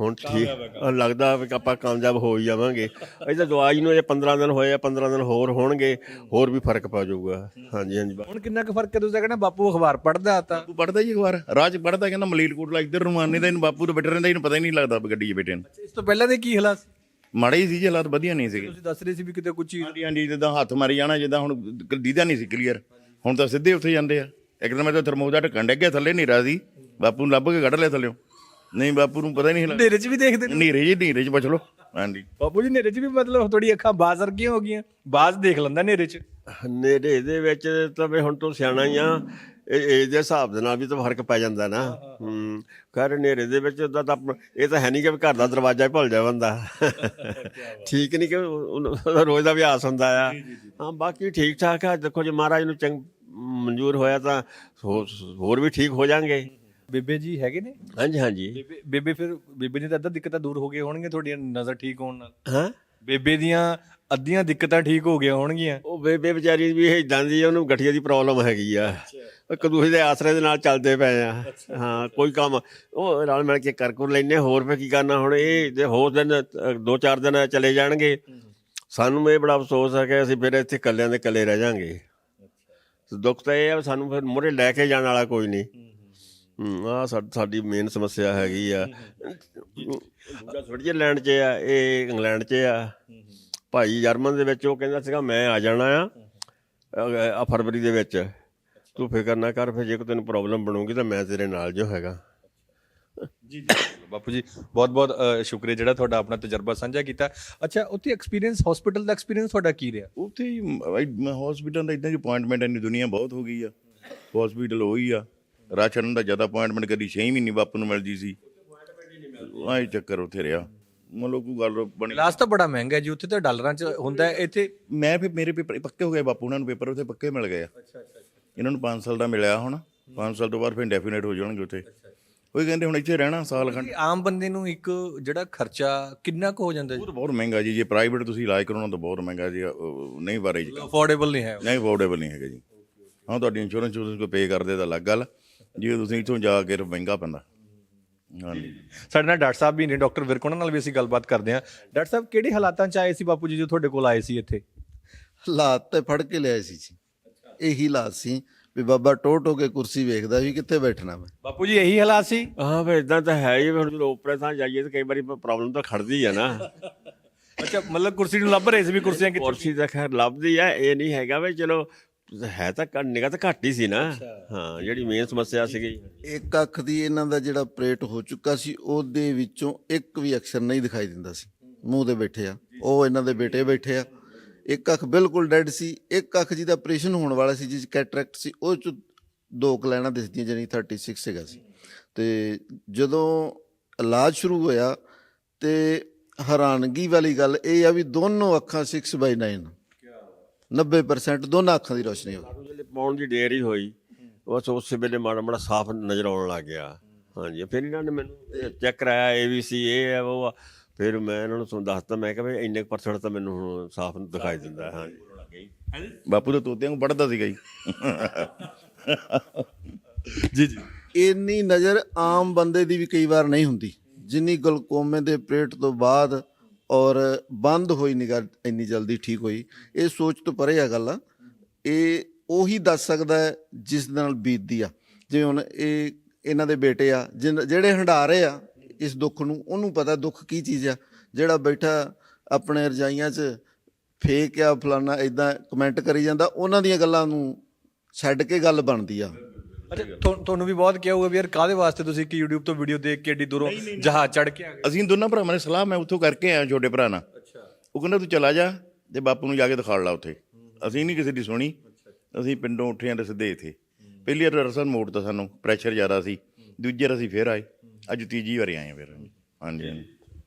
ਹੁਣ ਠੀਕ ਅ, ਲੱਗਦਾ ਵੀ ਆਪਾਂ ਕਾਮਯਾਬ ਹੋ ਹੀ ਜਾਵਾਂਗੇ। ਇਹ ਤਾਂ ਦਵਾਈ ਨੂੰ ਇਹ 15 ਦਿਨ ਹੋਏ ਆ 15 ਦਿਨ ਹੋਰ ਹੋਣਗੇ ਹੋਰ ਵੀ ਫ਼ਰਕ ਪੈ ਜਾਊਗਾ। ਹਾਂਜੀ ਹਾਂਜੀ। ਹੁਣ ਕਿੰਨਾ ਕੁ ਫ਼ਰਕ ਹੈ? ਤੁਸੀਂ ਕਹਿੰਦਾ ਬਾਪੂ ਅਖਬਾਰ ਪੜ੍ਹਦਾ ਤਾਂ। ਬਾਪੂ ਪੜਦਾ ਜੀ ਅਖਬਾਰ। 'ਚ ਪੜਦਾ ਕਹਿੰਦਾ ਮਲੀਰਕੋਟਲਾ ਇੱਧਰ ਨੂੰ ਆਨੇ ਦਾ ਇਹਨੂੰ ਬਾਪੂ ਤੋਂ ਬੈਠੇ ਰਹਿੰਦਾ ਇਹਨੂੰ ਪਤਾ ਹੀ ਨਹੀਂ ਲੱਗਦਾ ਵੀ ਗੱਡੀ 'ਚ ਬੈਠੇ ਨੇ। ਇਸ ਤੋਂ ਪਹਿਲਾਂ ਦੇ ਕੀ ਹਾਲਾਤ ਸੀ? ਮਾੜੇ ਹੀ ਸੀ ਜੀ ਹਾਲਾਤ ਵਧੀਆ ਨਹੀਂ ਸੀਗੇ। ਤੁਸੀਂ ਦੱਸ ਰਹੇ ਸੀ ਵੀ ਕਿਤੇ ਕੁਝ ਚੀਜ਼ ਹਾਂਜੀ ਹਾਂਜੀ ਜਿੱਦਾਂ ਹੱਥ ਮਾਰੀ ਜਾਣਾ ਜਿੱਦਾਂ ਹੁਣ ਦੀਦਾ ਨਹੀਂ ਸੀ ਕਲੀਅਰ ਹੁਣ ਤਾਂ ਸਿੱਧੇ ਉੱਥੇ ਜਾਂਦੇ ਆ। ਇੱਕ ਦਿਨ ਮੈਂ ਤਾਂ ਥਰਮੋਸ ਦਾ ਢੱਕਣ ਡਿੱਗਿਆ ਥੱਲੇ ਨਹੀਂ ਰਾਜੀ। ਬਾਪੂ ਨੂੰ ਲੱਭ ਕੇ ਕੱਢ ਲਿਆ ਥੱਲਿਓ। ਨਹੀਂ ਬਾਪੂ ਨੂੰ ਪਤਾ ਹੀ ਨਹੀਂ ਲੱਗਦਾ ਹਨੇਰੇ 'ਚ ਵੀ ਦੇਖਦੇ ਨੇ। ਨੀਰੇ ਜੀ ਨੀਰੇ 'ਚ ਪੁੱਛ ਲਓ। ਹਾਂਜੀ। ਬਾਪੂ ਜੀ ਹਨੇਰੇ 'ਚ ਵੀ ਮਤਲਬ ਤੁਹਾਡੀ ਅੱਖਾਂ ਬਾਜ਼ ਵਰਗੀਆਂ ਹੋ ਗਈਆਂ। ਬਾਜ਼ ਦੇਖ ਲੈਂਦਾ ਹਨੇਰੇ 'ਚ। ਨੇੜੇ ਦੇ ਵਿੱਚ ਤਾਂ ਵੀ ਹੁਣ ਤੂੰ ਸਿਆਣਾ ਹੀ ਆ ਇਹ ਏਜ ਦੇ ਹਿਸਾਬ ਦੇ ਨਾਲ ਵੀ ਤਾਂ ਫ਼ਰਕ ਪੈ ਜਾਂਦਾ ਨਾ। ਹੂੰ ਖੈਰ ਨੇੜੇ ਦੇ ਵਿੱਚ ਉਦਾਂ ਤਾਂ ਆਪਣਾ- ਇਹ ਤਾਂ ਹੈ ਨਹੀਂ ਕਿ ਵੀ ਘਰ ਦਾ ਦਰਵਾਜ਼ਾ ਹੀ ਭੁੱਲ ਜਾ ਬੰਦਾ। ਠੀਕ ਨਹੀਂ ਕਿ ਉਹਦਾ ਰੋਜ਼ ਦਾ ਅਭਿਆਸ ਹੁੰਦਾ ਆ। ਹਾਂ ਬਾਕੀ ਠੀਕ ਠਾਕ ਆ। ਦੇਖੋ ਜੇ ਮਹਾਰਾਜ ਨੂੰ ਚੰਗ ਮਨਜ਼ੂਰ ਹੋਇਆ ਤਾਂ ਹੋ- ਹੋਰ ਵੀ ਠੀਕ ਹੋ ਜਾਣਗੇ। ਬੇਬੇ ਜੀ ਹੈਗੇ ਨੇ? ਹਾਂਜੀ ਹਾਂਜੀ। ਬੇਬੇ ਬੇਬੇ ਫਿਰ ਬੇਬੇ ਦੀ ਤਾਂ ਅੱਧਾ ਦਿੱਕਤਾਂ ਦੂਰ ਹੋ ਗਈਆਂ ਹੋਣਗੀਆਂ ਤੁਹਾਡੀਆਂ ਨਜ਼ਰ ਠੀਕ ਹੋਣ ਨਾਲ। ਹਾਂ? ਬੇਬੇ ਦੀਆਂ ਅੱਧੀਆਂ ਦਿੱਕਤਾਂ ਠੀਕ ਹੋ ਗਈਆਂ ਹੋਣਗੀਆਂ। ਉਹ ਬੇਬੇ ਵਿਚਾਰੀ ਵੀ ਇਦਾਂ ਦੀ ਆ, ਉਹਨੂੰ ਗਠੀਆ ਦੀ ਪ੍ਰੋਬਲਮ ਹੈਗੀ ਆ। ਇੱਕ ਦੂਜੇ ਦੇ ਆਸਰੇ ਦੇ ਨਾਲ ਚੱਲਦੇ ਪਏ ਆ। ਹਾਂ ਕੋਈ ਕੰਮ। ਉਹ ਰਲ ਮਿਲ ਕੇ ਕਰ ਕਰ ਲੈਨੇ ਹੋਰ ਫੇ ਕੀ ਕਰਨਾ? ਹੁਣ ਇਹ ਜੇ ਹੋਰ ਦਿਨ ਦੋ ਚਾਰ ਦਿਨ ਚਲੇ ਜਾਣਗੇ। ਸਾਨੂੰ ਇਹ ਬੜਾ ਅਫਸੋਸ ਹੈ ਕਿ ਅਸੀਂ ਫਿਰ ਇੱਥੇ ਇਕੱਲਿਆਂ ਦੇ ਇਕੱਲੇ ਰਹਿ ਜਾਾਂਗੇ। ਦੁੱਖ ਤਾਂ ਇਹ ਆ ਵੀ ਸਾਨੂੰ ਫਿਰ ਮੁਰੇ ਲੈ ਕੇ ਜਾਣ ਵਾਲਾ ਕੋਈ ਨਹੀਂ। ਹੂੰ ਆ ਸਾਡੀ ਮੇਨ ਸਮੱਸਿਆ ਹੈਗੀ ਆ। ਸਵਿਟਜ਼ਰਲੈਂਡ 'ਚ ਆ ਇਹ ਇੰਗਲੈਂਡ 'ਚ ਆ। ਭਾਈ ਜਰਮਨ ਦੇ ਵਿੱਚ ਉਹ ਕਹਿੰਦਾ ਸੀਗਾ ਮੈਂ ਆ ਜਾਣਾ ਆ ਫਰਵਰੀ ਦੇ ਵਿੱਚ। ਤੂੰ ਫਿਕਰ ਨਾ ਕਰ ਫਿਰ ਜੇ ਕੋਈ ਤੈਨੂੰ ਪ੍ਰੋਬਲਮ ਬਣੂਗੀ ਤਾਂ ਮੈਂ ਤੇਰੇ ਨਾਲ ਜੋ ਹੈਗਾ। ਜੀ ਜੀ ਬਾਪੂ ਜੀ ਬਹੁਤ ਬਹੁਤ ਸ਼ੁਕਰੀਆ ਜਿਹੜਾ ਤੁਹਾਡਾ ਆਪਣਾ ਤਜਰਬਾ ਸਾਂਝਾ ਕੀਤਾ। ਅੱਛਾ ਉੱਥੇ ਐਕਸਪੀਰੀਅੰਸ ਹਸਪੀਟਲ ਦਾ ਐਕਸਪੀਰੀਅੰਸ ਤੁਹਾਡਾ ਕੀ ਰਿਹਾ? ਉੱਥੇ ਹੀ ਹਸਪੀਟਲ ਦਾ ਇਦਾਂ ਦੀ ਅਪਾਇੰਟਮੈਂਟ ਇੰਨੀ ਦੁਨੀਆ ਬਹੁਤ ਹੋ ਗਈ ਆ। ਹਸਪੀਟਲ ਉਹੀ ਆ। ਰਾਸ਼ਨ ਦਾ ਜ਼ਿਆਦਾ ਅਪਾਇੰਟਮੈਂਟ ਕਦੀ 6 ਮਹੀਨੇ ਬਾਪੂ ਨੂੰ ਮਿਲਦੀ ਸੀ। ਆਈ ਚੱਕਰ ਉੱਥੇ ਰਿਹਾ। ਮਤਲਬ ਕੋਈ ਗੱਲ ਬਣੀ ਇਲਾਜ ਤਾਂ ਬੜਾ ਮਹਿੰਗਾ ਜੀ ਉੱਥੇ ਤਾਂ ਡਾਲਰਾਂ 'ਚ ਹੁੰਦਾ ਇੱਥੇ ਮੈਂ ਫਿਰ ਮੇਰੇ ਪੇਪਰ ਪੱਕੇ ਹੋ ਗਏ ਬਾਪੂ ਉਹਨਾਂ ਨੂੰ ਪੇਪਰ ਉੱਥੇ ਪੱਕੇ ਮਿਲ ਗਏ ਆ। ਇਹਨਾਂ ਨੂੰ 5 ਸਾਲ ਦਾ ਮਿਲਿਆ ਹੁਣ। 5 ਸਾਲ ਤੋਂ ਬਾਅਦ ਫਿਰ ਡੈਫੀਨੇਟ ਹੋ ਜਾਣਗੇ ਉੱਥੇ। ਉਹ ਕਹਿੰਦੇ ਹੁਣ ਇੱਥੇ ਰਹਿਣਾ ਸਾਲ ਖੰਡ। ਆਮ ਬੰਦੇ ਨੂੰ ਇੱਕ ਜਿਹੜਾ ਖਰਚਾ ਕਿੰਨਾ ਕੁ ਹੋ ਜਾਂਦਾ ਜੀ? ਬਹੁਤ ਮਹਿੰਗਾ ਜੀ। ਜੇ ਪ੍ਰਾਈਵੇਟ ਤੁਸੀਂ ਇਲਾਜ ਕਰਾਉਣਾ ਤਾਂ ਬਹੁਤ ਮਹਿੰਗਾ ਜੀ। ਨਹੀਂ ਬਾਰੇ ਜੀ। ਅਫੋਰਡੇਬਲ ਨਹੀਂ ਹੈ। ਨਹੀਂ ਅਫੋਰਡੇਬਲ ਨਹੀਂ ਹੈਗਾ ਜੀ। ਹਾਂ ਤੁਹਾਡੀ ਇੰਸ਼ੋਰੈਂਸ ਚੋਂ ਕੋਈ ਪੇ ਕਰਦੇ ਤਾਂ ਅਲੱਗ ਗੱਲ। ਜੇ ਤੁਸੀਂ ਇੱਥੋਂ ਜਾ ਕੇ ਮਹਿੰਗਾ ਪੈਂਦਾ। ਹਾਂਜੀ। ਸਾਡੇ ਨਾਲ ਡਾਕਟਰ ਸਾਹਿਬ ਵੀ ਨੇ ਡਾਕਟਰ ਵਿਰਕੋਣਾ ਨਾਲ ਵੀ ਅਸੀਂ ਗੱਲਬਾਤ ਕਰਦੇ ਹਾਂ। ਡਾਕਟਰ ਸਾਹਿਬ ਕਿਹੜੇ ਹਾਲਾਤਾਂ 'ਚ ਆਏ ਸੀ ਬਾਪੂ ਜੀ ਜੋ ਤੁਹਾਡੇ ਕੋਲ ਆਏ ਸੀ ਇੱਥੇ? ਹਾਲਾਤ ਤੇ ਫੜ ਕੇ ਲਿਆਏ ਸੀ ਜੀ। ਇਹੀ ਹਾਲਾਤ ਸੀ ਵੀ ਬਾਬਾ ਟੋਟ ਹੋ ਕੇ ਕੁਰਸੀ ਵੇਖਦਾ ਵੀ ਕਿੱਥੇ ਬੈਠਣਾ ਮੈਂ। ਬਾਪੂ ਜੀ ਇਹੀ ਹਾਲਾਤ ਸੀ? ਹਾਂ ਫਿਰ ਇਦਾਂ ਤਾਂ ਹੈ ਹੀ ਹੁਣ ਜਦੋਂ ਉੱਪਰੇ ਥਾਂ ਜਾਈਏ ਤਾਂ ਕਈ ਵਾਰੀ ਪ੍ਰੋਬਲਮ ਤਾਂ ਖੜਦੀ ਆ ਨਾ। ਅੱਛਾ ਮਤਲਬ ਕੁਰਸੀ ਨੂੰ ਲੱਭ ਰਹੇ ਸੀ ਵੀ ਕੁਰਸੀਆਂ ਕਿੱਥੇ ਕੁਰਸੀ ਤਾਂ ਖੈਰ ਲੱਭਦੀ ਆ ਇਹ ਨਹੀਂ ਹੈਗਾ ਵੀ ਚਲੋ ਹੈ ਤਾਂ ਨਿਗਾ ਤਾਂ ਘੱਟ ਹੀ ਸੀ ਨਾ। ਹਾਂ ਜਿਹੜੀ ਮੇਨ ਸਮੱਸਿਆ ਸੀਗੀ। ਇੱਕ ਅੱਖ ਦੀ ਇਹਨਾਂ ਦਾ ਜਿਹੜਾ ਆਪਰੇਟ ਹੋ ਚੁੱਕਾ ਸੀ ਉਹਦੇ ਵਿੱਚੋਂ ਇੱਕ ਵੀ ਅਕਸ਼ਰ ਨਹੀਂ ਦਿਖਾਈ ਦਿੰਦਾ ਸੀ। ਮੂੰਹ ਦੇ ਬੈਠੇ ਆ ਉਹ ਇਹਨਾਂ ਦੇ ਬੇਟੇ ਬੈਠੇ ਆ। ਇੱਕ ਅੱਖ ਬਿਲਕੁਲ ਡੈਡ ਸੀ, ਇੱਕ ਅੱਖ ਜਿਹਦਾ ਆਪਰੇਸ਼ਨ ਹੋਣ ਵਾਲਾ ਸੀ ਜਿਸ ਕੈਟਰੈਕਟ ਸੀ, ਉਹ ਚ ਦੋ ਕਲੈਣਾ ਦਿਸਦੀਆਂ ਜਾਨੀ 36 ਹੈਗਾ ਸੀ। ਤੇ ਜਦੋਂ ਇਲਾਜ ਸ਼ੁਰੂ ਹੋਇਆ ਤੇ ਹੈਰਾਨਗੀ ਵਾਲੀ ਗੱਲ ਇਹ ਆ ਵੀ ਦੋਨੋਂ ਅੱਖਾਂ 6/9 90% ਦੋਨਾਂ ਅੱਖਾਂ ਦੀ ਰੋਸ਼ਨੀ ਹੋ ਗਈ। ਜਿਹੜੇ ਪਾਉਣ ਦੀ ਦੇਰ ਹੀ ਹੋਈ। ਬਸ ਉਸ ਵੇਲੇ ਮਾੜਾ ਮਾੜਾ ਸਾਫ਼ ਨਜ਼ਰ ਆਉਣ ਲੱਗ ਗਿਆ। ਹਾਂਜੀ, ਫਿਰ ਇਹਨਾਂ ਨੇ ਮੈਨੂੰ ਚੈੱਕ ਕਰਾਇਆ ਏਬੀਸੀ ਇਹ ਹੈ ਉਹ ਆ ਫਿਰ ਮੈਂ ਇਹਨਾਂ ਨੂੰ ਦੱਸਤਾ ਮੈਂ ਕਿਹਾ ਵੀ ਇੰਨੇ ਪਰਸੈਂਟ ਤਾਂ ਮੈਨੂੰ ਹੁਣ ਸਾਫ਼ ਦਿਖਾਈ ਦਿੰਦਾ ਹੈ ਹਾਂਜੀ। ਬਾਪੂ ਤਾਂ ਤੋਤਿਆਂ ਨੂੰ ਪੜਦਾ ਸੀਗਾ ਜੀ। ਜੀ ਜੀ। ਇੰਨੀ ਨਜ਼ਰ ਆਮ ਬੰਦੇ ਦੀ ਵੀ ਕਈ ਵਾਰ ਨਹੀਂ ਹੁੰਦੀ। ਜਿੰਨੀ ਗਲਕੋਮੇ ਦੇ ਆਪਰੇਟ ਤੋਂ ਬਾਅਦ ਔਰ ਬੰਦ ਹੋਈ ਨਿਗਾਹ ਇੰਨੀ ਜਲਦੀ ਠੀਕ ਹੋਈ ਇਹ ਸੋਚ ਤੋਂ ਪਰੇ ਆ ਗੱਲ ਇਹ ਉਹੀ ਦੱਸ ਸਕਦਾ ਜਿਸ ਦੇ ਨਾਲ ਬੀਤਦੀ ਆ। ਜਿਵੇਂ ਹੁਣ ਇਹ ਇਹਨਾਂ ਦੇ ਬੇਟੇ ਆ ਜਿਹੜੇ ਹੰਡਾ ਰਹੇ ਆ ਇਸ ਦੁੱਖ ਨੂੰ ਉਹਨੂੰ ਪਤਾ ਦੁੱਖ ਕੀ ਚੀਜ਼ ਆ। ਜਿਹੜਾ ਬੈਠਾ ਆਪਣੇ ਰਜਾਈਆਂ 'ਚ ਫੇਕ ਆ ਫਲਾਨਾ ਇਦਾਂ ਕਮੈਂਟ ਕਰੀ ਜਾਂਦਾ ਉਹਨਾਂ ਦੀਆਂ ਗੱਲਾਂ ਨੂੰ ਛੱਡ ਕੇ ਗੱਲ ਬਣਦੀ ਆ। ਅੱਛਾ ਤੁਹਾ- ਤੁਹਾਨੂੰ ਵੀ ਬਹੁਤ ਕਿਹਾ ਹੋਊਗਾ ਵੀ ਯਾਰ ਕਾਦੇ ਵਾਸਤੇ ਤੁਸੀਂ ਕਿ YouTube ਤੋਂ ਵੀਡੀਓ ਦੇਖ ਕੇ ਏਡੀ ਦੂਰੋਂ ਜਹਾਜ਼ ਚੜ ਕੇ ਆ ਗਏ? ਅਸੀਂ ਦੋਨਾਂ ਭਰਾਵਾਂ ਨੇ ਸਲਾਹ ਮੈਂ ਉੱਥੋਂ ਕਰਕੇ ਆਇਆ ਛੋਟੇ ਭਰਾ ਨਾਲ। ਅੱਛਾ। ਉਹ ਕਹਿੰਦਾ ਤੂੰ ਚਲਾ ਜਾ ਤੇ ਬਾਪੂ ਨੂੰ ਜਾ ਕੇ ਦਿਖਾੜ ਲਾ ਉੱਥੇ। ਅਸੀਂ ਨਹੀਂ ਕਿਸੇ ਦੀ ਸੁਣੀ। ਅਸੀਂ ਪਿੰਡੋਂ ਉੱਠੇ ਆਂ ਤੇ ਸਿੱਧੇ ਇੱਥੇ। ਪਹਿਲੀ ਵਾਰ ਰਸਨ ਮੋੜ ਤਾਂ ਸਾਨੂੰ ਪ੍ਰੈਸ਼ਰ ਜ਼ਿਆਦਾ ਸੀ। ਦੂਜੀ ਵਾਰ ਅਸੀਂ ਫੇਰ ਆਏ। ਅੱਜ ਤੀਜੀ ਵਾਰ ਆਏ ਆਂ ਫਿਰ ਹਾਂਜੀ।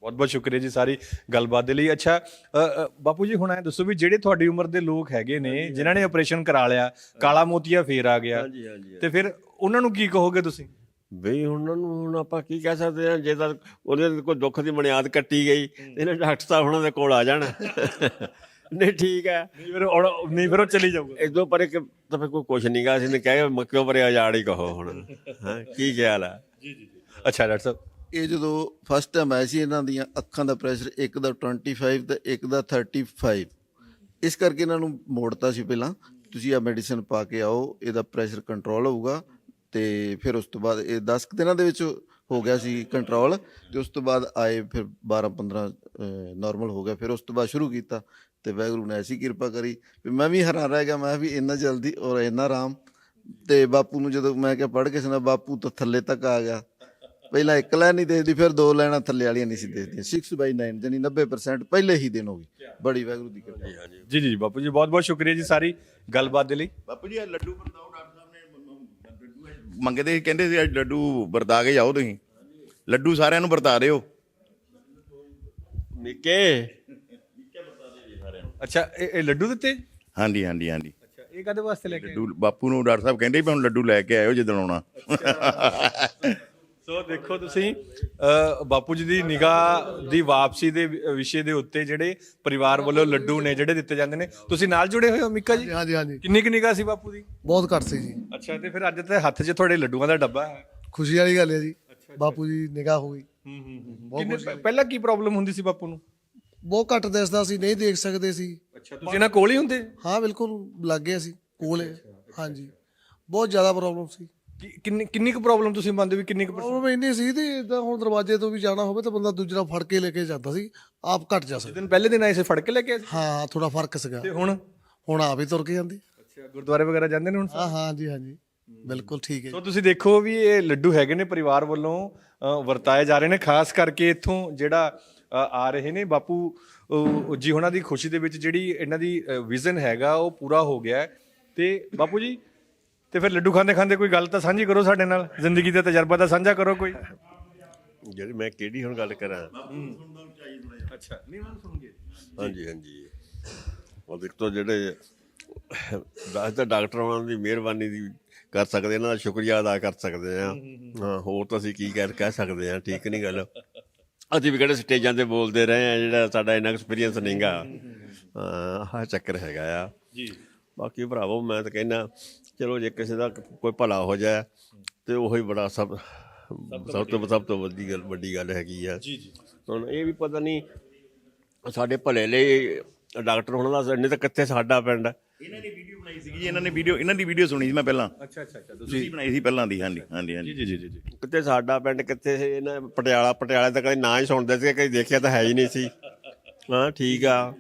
ਬਹੁਤ ਬਹੁਤ ਸ਼ੁਕਰੀਆ ਜੀ ਸਾਰੀ ਗੱਲਬਾਤ ਦੇ ਲਈ। ਅੱਛਾ ਅ, ਅ, ਬਾਪੂ ਜੀ ਹੁਣ ਐ ਦੱਸੋ ਵੀ ਜਿਹੜੇ ਤੁਹਾਡੀ ਉਮਰ ਦੇ ਲੋਕ ਹੈਗੇ ਨੇ ਜਿਨ੍ਹਾਂ ਨੇ ਆਪਰੇਸ਼ਨ ਕਰਾ ਲਿਆ ਕਾਲਾ ਮੋਤੀਆ ਫੇਰ ਆ ਗਿਆ। ਹਾਂਜੀ ਹਾਂਜੀ ਤੇ ਫਿਰ ਉਹਨਾਂ ਨੂੰ ਕੀ ਕਹੋਗੇ ਤੁਸੀਂ? ਬਈ ਉਹਨਾਂ ਨੂੰ ਹੁਣ ਆਪਾਂ ਕੀ ਕਹਿ ਸਕਦੇ ਹਾਂ ਜੇ ਤਾਂ ਉਹਦੇ ਤੇ ਕੋਈ ਦੁੱਖ ਦੀ ਬੁਨਿਆਦ ਕੱਟੀ ਗਈ ਤੇ ਇਹਨਾਂ ਡਾਕਟਰ ਸਾਹਿਬ ਉਹਨਾਂ ਦੇ ਕੋਲ ਆ ਜਾਣ। ਨਹੀਂ ਠੀਕ ਹੈ। ਨਹੀਂ ਫਿਰ ਉਹ- ਨਹੀਂ ਫਿਰ ਉਹ ਚਲੀ ਜਾਊਗਾ। ਇਦੋਂ ਪਰੇ ਕਿ ਤਾਂ ਫਿਰ ਕੋਈ ਕੁਛ ਨਹੀਂ ਗਾ ਅਸੀਂ ਨੇ ਕਹੇ ਮੱਕਿਓ ਪਰੇ ਆਜ਼ਾਦ ਹੀ ਕਹੋ ਹੁਣ। ਹਾਂ ਕੀ ਖਿਆਲ ਹੈ ਅੱਛਾ, ਡਾਕਟਰ ਸਾਹਿਬ। ਇਹ ਜਦੋਂ ਫਸਟ ਟਾਈਮ ਆਇਆ ਸੀ ਇਹਨਾਂ ਦੀਆਂ ਅੱਖਾਂ ਦਾ ਪ੍ਰੈਸ਼ਰ ਇੱਕ ਦਾ 25 ਤੇ ਇੱਕ ਦਾ 35 ਇਸ ਕਰਕੇ ਇਹਨਾਂ ਨੂੰ ਮੋੜਤਾ ਸੀ ਪਹਿਲਾਂ। ਤੁਸੀਂ ਆ ਮੈਡੀਸਿਨ ਪਾ ਕੇ ਆਓ, ਇਹਦਾ ਪ੍ਰੈਸ਼ਰ ਕੰਟਰੋਲ ਹੋਊਗਾ ਤੇ ਫਿਰ ਉਸ ਤੋਂ ਬਾਅਦ ਇਹ 10 ਕੁ ਦਿਨਾਂ ਦੇ ਵਿੱਚ ਹੋ ਗਿਆ ਸੀ ਕੰਟਰੋਲ ਤੇ ਉਸ ਤੋਂ ਬਾਅਦ ਆਏ ਫਿਰ 12 15 ਨਾਰਮਲ ਹੋ ਗਿਆ। ਫਿਰ ਉਸ ਤੋਂ ਬਾਅਦ ਸ਼ੁਰੂ ਕੀਤਾ ਤੇ ਵਾਹਿਗੁਰੂ ਨੇ ਐਸੀ ਕਿਰਪਾ ਕਰੀ ਵੀ ਮੈਂ ਵੀ ਹੈਰਾਨ ਰਹਿ ਗਿਆ, ਮੈਂ ਵੀ ਇੰਨਾ ਜਲਦੀ ਔਰ ਇੰਨਾ ਆਰਾਮ। ਤੇ ਬਾਪੂ ਨੂੰ ਜਦੋਂ ਮੈਂ ਕਿਹਾ ਪੜ੍ਹ ਕੇ ਸੁਣਾ ਬਾਪੂ ਤਾਂ ਥੱਲੇ ਤੱਕ ਆ ਗਿਆ। ਪਹਿਲਾਂ ਇੱਕ ਲਾਈਨ ਨਹੀਂ ਦੇਖਦੀ ਫਿਰ ਦੋ ਲਾਈਨਾਂ ਥੱਲੇ ਵਾਲੀਆਂ ਨਹੀਂ ਸੀ ਦੇਖਦੀਆਂ। 6/9 ਜਾਨੀ 90% ਪਹਿਲੇ ਹੀ ਦਿਨ ਹੋ ਗਈ। ਬੜੀ ਵਾਹਿਗੁਰੂ ਦੀ ਕਿਰਪਾ। ਜੀ ਜੀ। ਜੀ ਬਾਪੂ ਜੀ ਬਹੁਤ ਬਹੁਤ ਸ਼ੁਕਰੀਆ ਜੀ ਸਾਰੀ ਗੱਲਬਾਤ ਦੇ ਲਈ। ਬਾਪੂ ਜੀ ਇਹ ਲੱਡੂ ਵਰਤਾਓ ਡਾਕਟਰ ਸਾਹਿਬ ਨੇ ਮੰਗਦੇ ਕਹਿੰਦੇ ਸੀ ਅੱਜ ਲੱਡੂ ਵਰਤਾ ਕੇ ਜਾਓ ਤੁਸੀਂ। ਲੱਡੂ ਸਾਰਿਆਂ ਨੂੰ ਵਰਤਾ ਦਿਓ। ਨਿੱਕੇ? ਅੱਛਾ ਇਹ ਇਹ ਲੱਡੂ ਦਿੱਤੇ? ਹਾਂਜੀ ਹਾਂਜੀ ਹਾਂਜੀ। ਅੱਛਾ ਇਹ ਕਾਦੇ ਵਾਸਤੇ ਲੈ ਕੇ ਆਏ? ਲੱਡੂ ਬਾਪੂ ਨੂੰ ਡਾਕਟਰ ਸਾਹਿਬ ਕਹਿੰਦੇ ਵੀ ਹੁਣ ਲੱਡੂ ਲੈ ਕੇ ਆਇਓ ਜਦੋਂ ਆਉਣਾ। ਸੋ ਦੇਖੋ ਤੁਸੀਂ ਬਾਪੂ ਜੀ ਦੀ ਨਿਗਾਹ ਦੀ ਵਾਪਸੀ ਦੇ ਵਿਸ਼ੇ ਦੇ ਉੱਤੇ ਜਿਹੜੇ ਪਰਿਵਾਰ ਵੱਲੋਂ ਲੱਡੂ ਨੇ ਜਿਹੜੇ ਦਿੱਤੇ ਜਾਂਦੇ ਨੇ ਤੁਸੀਂ ਨਾਲ ਜੁੜੇ ਹੋਏ ਹੋ ਮਿੱਕਾ ਜੀ? ਹਾਂਜੀ ਹਾਂਜੀ ਕਿੰਨੀ ਕੁ ਨਿਗਾਹ ਸੀ ਬਾਪੂ ਦੀ? ਬਹੁਤ ਘੱਟ ਸੀ ਜੀ। ਅੱਛਾ ਤੇ ਫਿਰ ਅੱਜ ਤੇ ਹੱਥ 'ਚ ਤੁਹਾਡੇ ਲੱਡੂਆਂ ਦਾ ਡੱਬਾ ਹੈ। ਖੁਸ਼ੀ ਵਾਲੀ ਗੱਲ ਹੈ ਜੀ। ਬਾਪੂ ਜੀ ਨਿਗਾਹ ਹੋ ਗਈ। ਕਿੰਨੇ ਪਹਿਲਾਂ ਕੀ ਪ੍ਰੋਬਲਮ ਹੁੰਦੀ ਸੀ ਬਾਪੂ ਨੂੰ? ਬਹੁਤ ਘੱਟ ਦਿਸਦਾ ਸੀ ਨਹੀਂ ਦੇਖ ਸਕਦੇ ਸੀ। ਅੱਛਾ ਤੁਸੀਂ ਇਹਨਾਂ ਕੋਲ ਹੀ ਹੁੰਦੇ? ਹਾਂ ਬਿਲਕੁਲ ਲੱਗ ਗਿਆ ਸੀ ਕੋਲੇ ਹਾਂਜੀ। ਬਹੁਤ ਜ਼ਿਆਦਾ ਪ੍ਰੋਬਲਮ ਸੀ। ਕਿ- ਕਿੰਨੀ ਕਿੰਨੀ ਕੁ ਪ੍ਰੋਬਲਮ ਤੁਸੀਂ ਮੰਨਦੇ ਹੋ ਵੀ ਕਿੰਨੀ ਕੁ percent? ਪ੍ਰੋਬਲਮ ਇੰਨੀ ਸੀ ਤੇ ਇਦਾਂ ਹੁਣ ਦਰਵਾਜ਼ੇ ਤੋਂ ਵੀ ਜਾਣਾ ਹੋਵੇ ਤਾਂ ਬੰਦਾ ਦੂਜਾ ਫੜ ਕੇ ਲੈ ਕੇ ਜਾਂਦਾ ਸੀ ਆਪ ਘੱਟ ਜਾ ਸਕਦਾ। ਦਿਨ ਪਹਿਲੇ ਦਿਨ ਆਏ ਸੀ ਫੜ ਕੇ ਲੈ ਕੇ ਆਏ ਸੀ? ਹਾਂ ਥੋੜਾ ਫ਼ਰਕ ਸੀਗਾ। ਤੇ ਹੁਣ? ਹੁਣ ਆਪ ਹੀ ਤੁਰ ਕੇ ਜਾਂਦੀ। ਅੱਛਾ ਗੁਰਦੁਆਰੇ ਵਗੈਰਾ ਜਾਂਦੇ ਨੇ ਹੁਣ ਹਾਂ ਹਾਂ ਜੀ ਹਾਂਜੀ ਬਿਲਕੁਲ ਠੀਕ ਹੈ ਸੋ ਤੁਸੀਂ ਦੇਖੋ ਵੀ ਇਹ ਲੱਡੂ ਹੈਗੇ ਨੇ ਪਰਿਵਾਰ ਵੱਲੋਂ ਅ, ਵਰਤਾਏ ਜਾ ਰਹੇ ਨੇ ਖਾਸ ਕਰਕੇ ਇੱਥੋਂ ਜਿਹੜਾ ਅ, ਆ ਰਹੇ ਨੇ ਬਾਪੂ ਅ, ਜੀ ਉਹਨਾਂ ਦੀ ਖੁਸ਼ੀ ਦੇ ਵਿੱਚ ਜਿਹੜੀ ਇਹਨਾਂ ਦੀ ਵਿਜ਼ਨ ਹੈਗਾ ਉਹ ਪੂਰਾ ਹੋ ਗਿਆ ਹੈ। ਤੇ ਬਾਪੂ ਜੀ ਤੇ ਫਿਰ ਲੱਡੂ ਖਾਂਦੇ ਖਾਂਦੇ ਕੋਈ ਗੱਲ ਤਾਂ ਸਾਂਝੀ ਕਰੋ ਸਾਡੇ ਨਾਲ ਜ਼ਿੰਦਗੀ ਦਾ ਤਜਰਬਾ ਤਾਂ ਸਾਂਝਾ ਕਰੋ ਕੋਈ। ਜਿਹੜੀ ਮੈਂ ਕਿਹੜੀ ਹੁਣ ਗੱਲ ਕਰਾਂ? ਅੱਛਾ ਨਹੀਂ ਮੈਂ ਸੁਣਗੇ ਹਾਂਜੀ ਹਾਂਜੀ। ਉਹ ਦੇਖ ਤੋਂ ਜਿਹੜੇ ਦੱਸ ਤਾਂ ਡਾਕਟਰ ਉਹਨਾਂ ਦੀ ਮਿਹਰਬਾਨੀ ਦੀ ਕਰ ਸਕਦੇ ਇਹਨਾਂ ਦਾ ਸ਼ੁਕਰੀਆ ਅਦਾ ਕਰ ਸਕਦੇ ਆ। ਹਾਂ ਹੋਰ ਤਾਂ ਅਸੀਂ ਕੀ ਕਹਿ ਕਹਿ ਸਕਦੇ ਆ ਠੀਕ ਨਹੀਂ ਗੱਲ। ਅਸੀਂ ਵੀ ਕਿਹੜੇ ਸਟੇਜਾਂ ਤੇ ਬੋਲਦੇ ਰਹੇ ਆ ਜਿਹੜਾ ਸਾਡਾ ਇੰਨਾ ਐਕਸਪੀਰੀਅੰਸ ਨਹੀਂਗਾ। ਹਾਂ ਆਹ ਚੱਕਰ ਹੈਗਾ ਆ। ਜੀ। ਬਾਕੀ ਭਰਾਵੋ ਮੈਂ ਤਾਂ ਕਹਿੰਦਾ ਚਲੋ ਜੇ ਕਿਸੇ ਦਾ ਕੋਈ ਭਲਾ ਹੋ ਜਾਏ ਤੇ ਉਹੀ ਬੜਾ ਸਭ ਸਭ ਤੋਂ ਸਭ ਤੋਂ ਵੱਡੀ ਗੱਲ ਵੱਡੀ ਗੱਲ ਹੈਗੀ ਆ। ਜੀ ਜੀ। ਹੁਣ ਇਹ ਵੀ ਪਤਾ ਨਹੀਂ ਸਾਡੇ ਭਲੇ ਲਈ ਡਾਕਟਰ ਹੋਣਾ ਦਾ ਨਹੀਂ ਤਾਂ ਕਿੱਥੇ ਸਾਡਾ ਪਿੰਡ? ਇਹਨਾਂ ਨੇ ਵੀਡੀਓ ਬਣਾਈ ਸੀ ਜੀ ਇਹਨਾਂ ਨੇ ਵੀਡੀਓ ਇਹਨਾਂ ਦੀ ਵੀਡੀਓ ਸੁਣੀ ਸੀ ਮੈਂ ਪਹਿਲਾਂ। ਅੱਛਾ ਅੱਛਾ ਅੱਛਾ ਤੁਸੀਂ ਬਣਾਈ ਸੀ ਪਹਿਲਾਂ ਦੀ ਹਾਂਜੀ ਹਾਂਜੀ ਹਾਂਜੀ। ਜੀ ਜੀ ਜੀ ਜੀ ਕਿੱਥੇ ਸਾਡਾ ਪਿੰਡ ਕਿੱਥੇ ਸੀ ਇਹਨਾਂ ਪਟਿਆਲਾ ਪਟਿਆਲੇ ਤਾਂ ਕਦੇ ਨਾਂ ਹੀ ਸੁਣਦੇ ਸੀ ਕਦੇ ਦੇਖਿਆ ਤਾਂ ਹੈ ਹੀ ਨਹੀਂ ਸੀ। ਹਾਂ ਠੀਕ ਆ।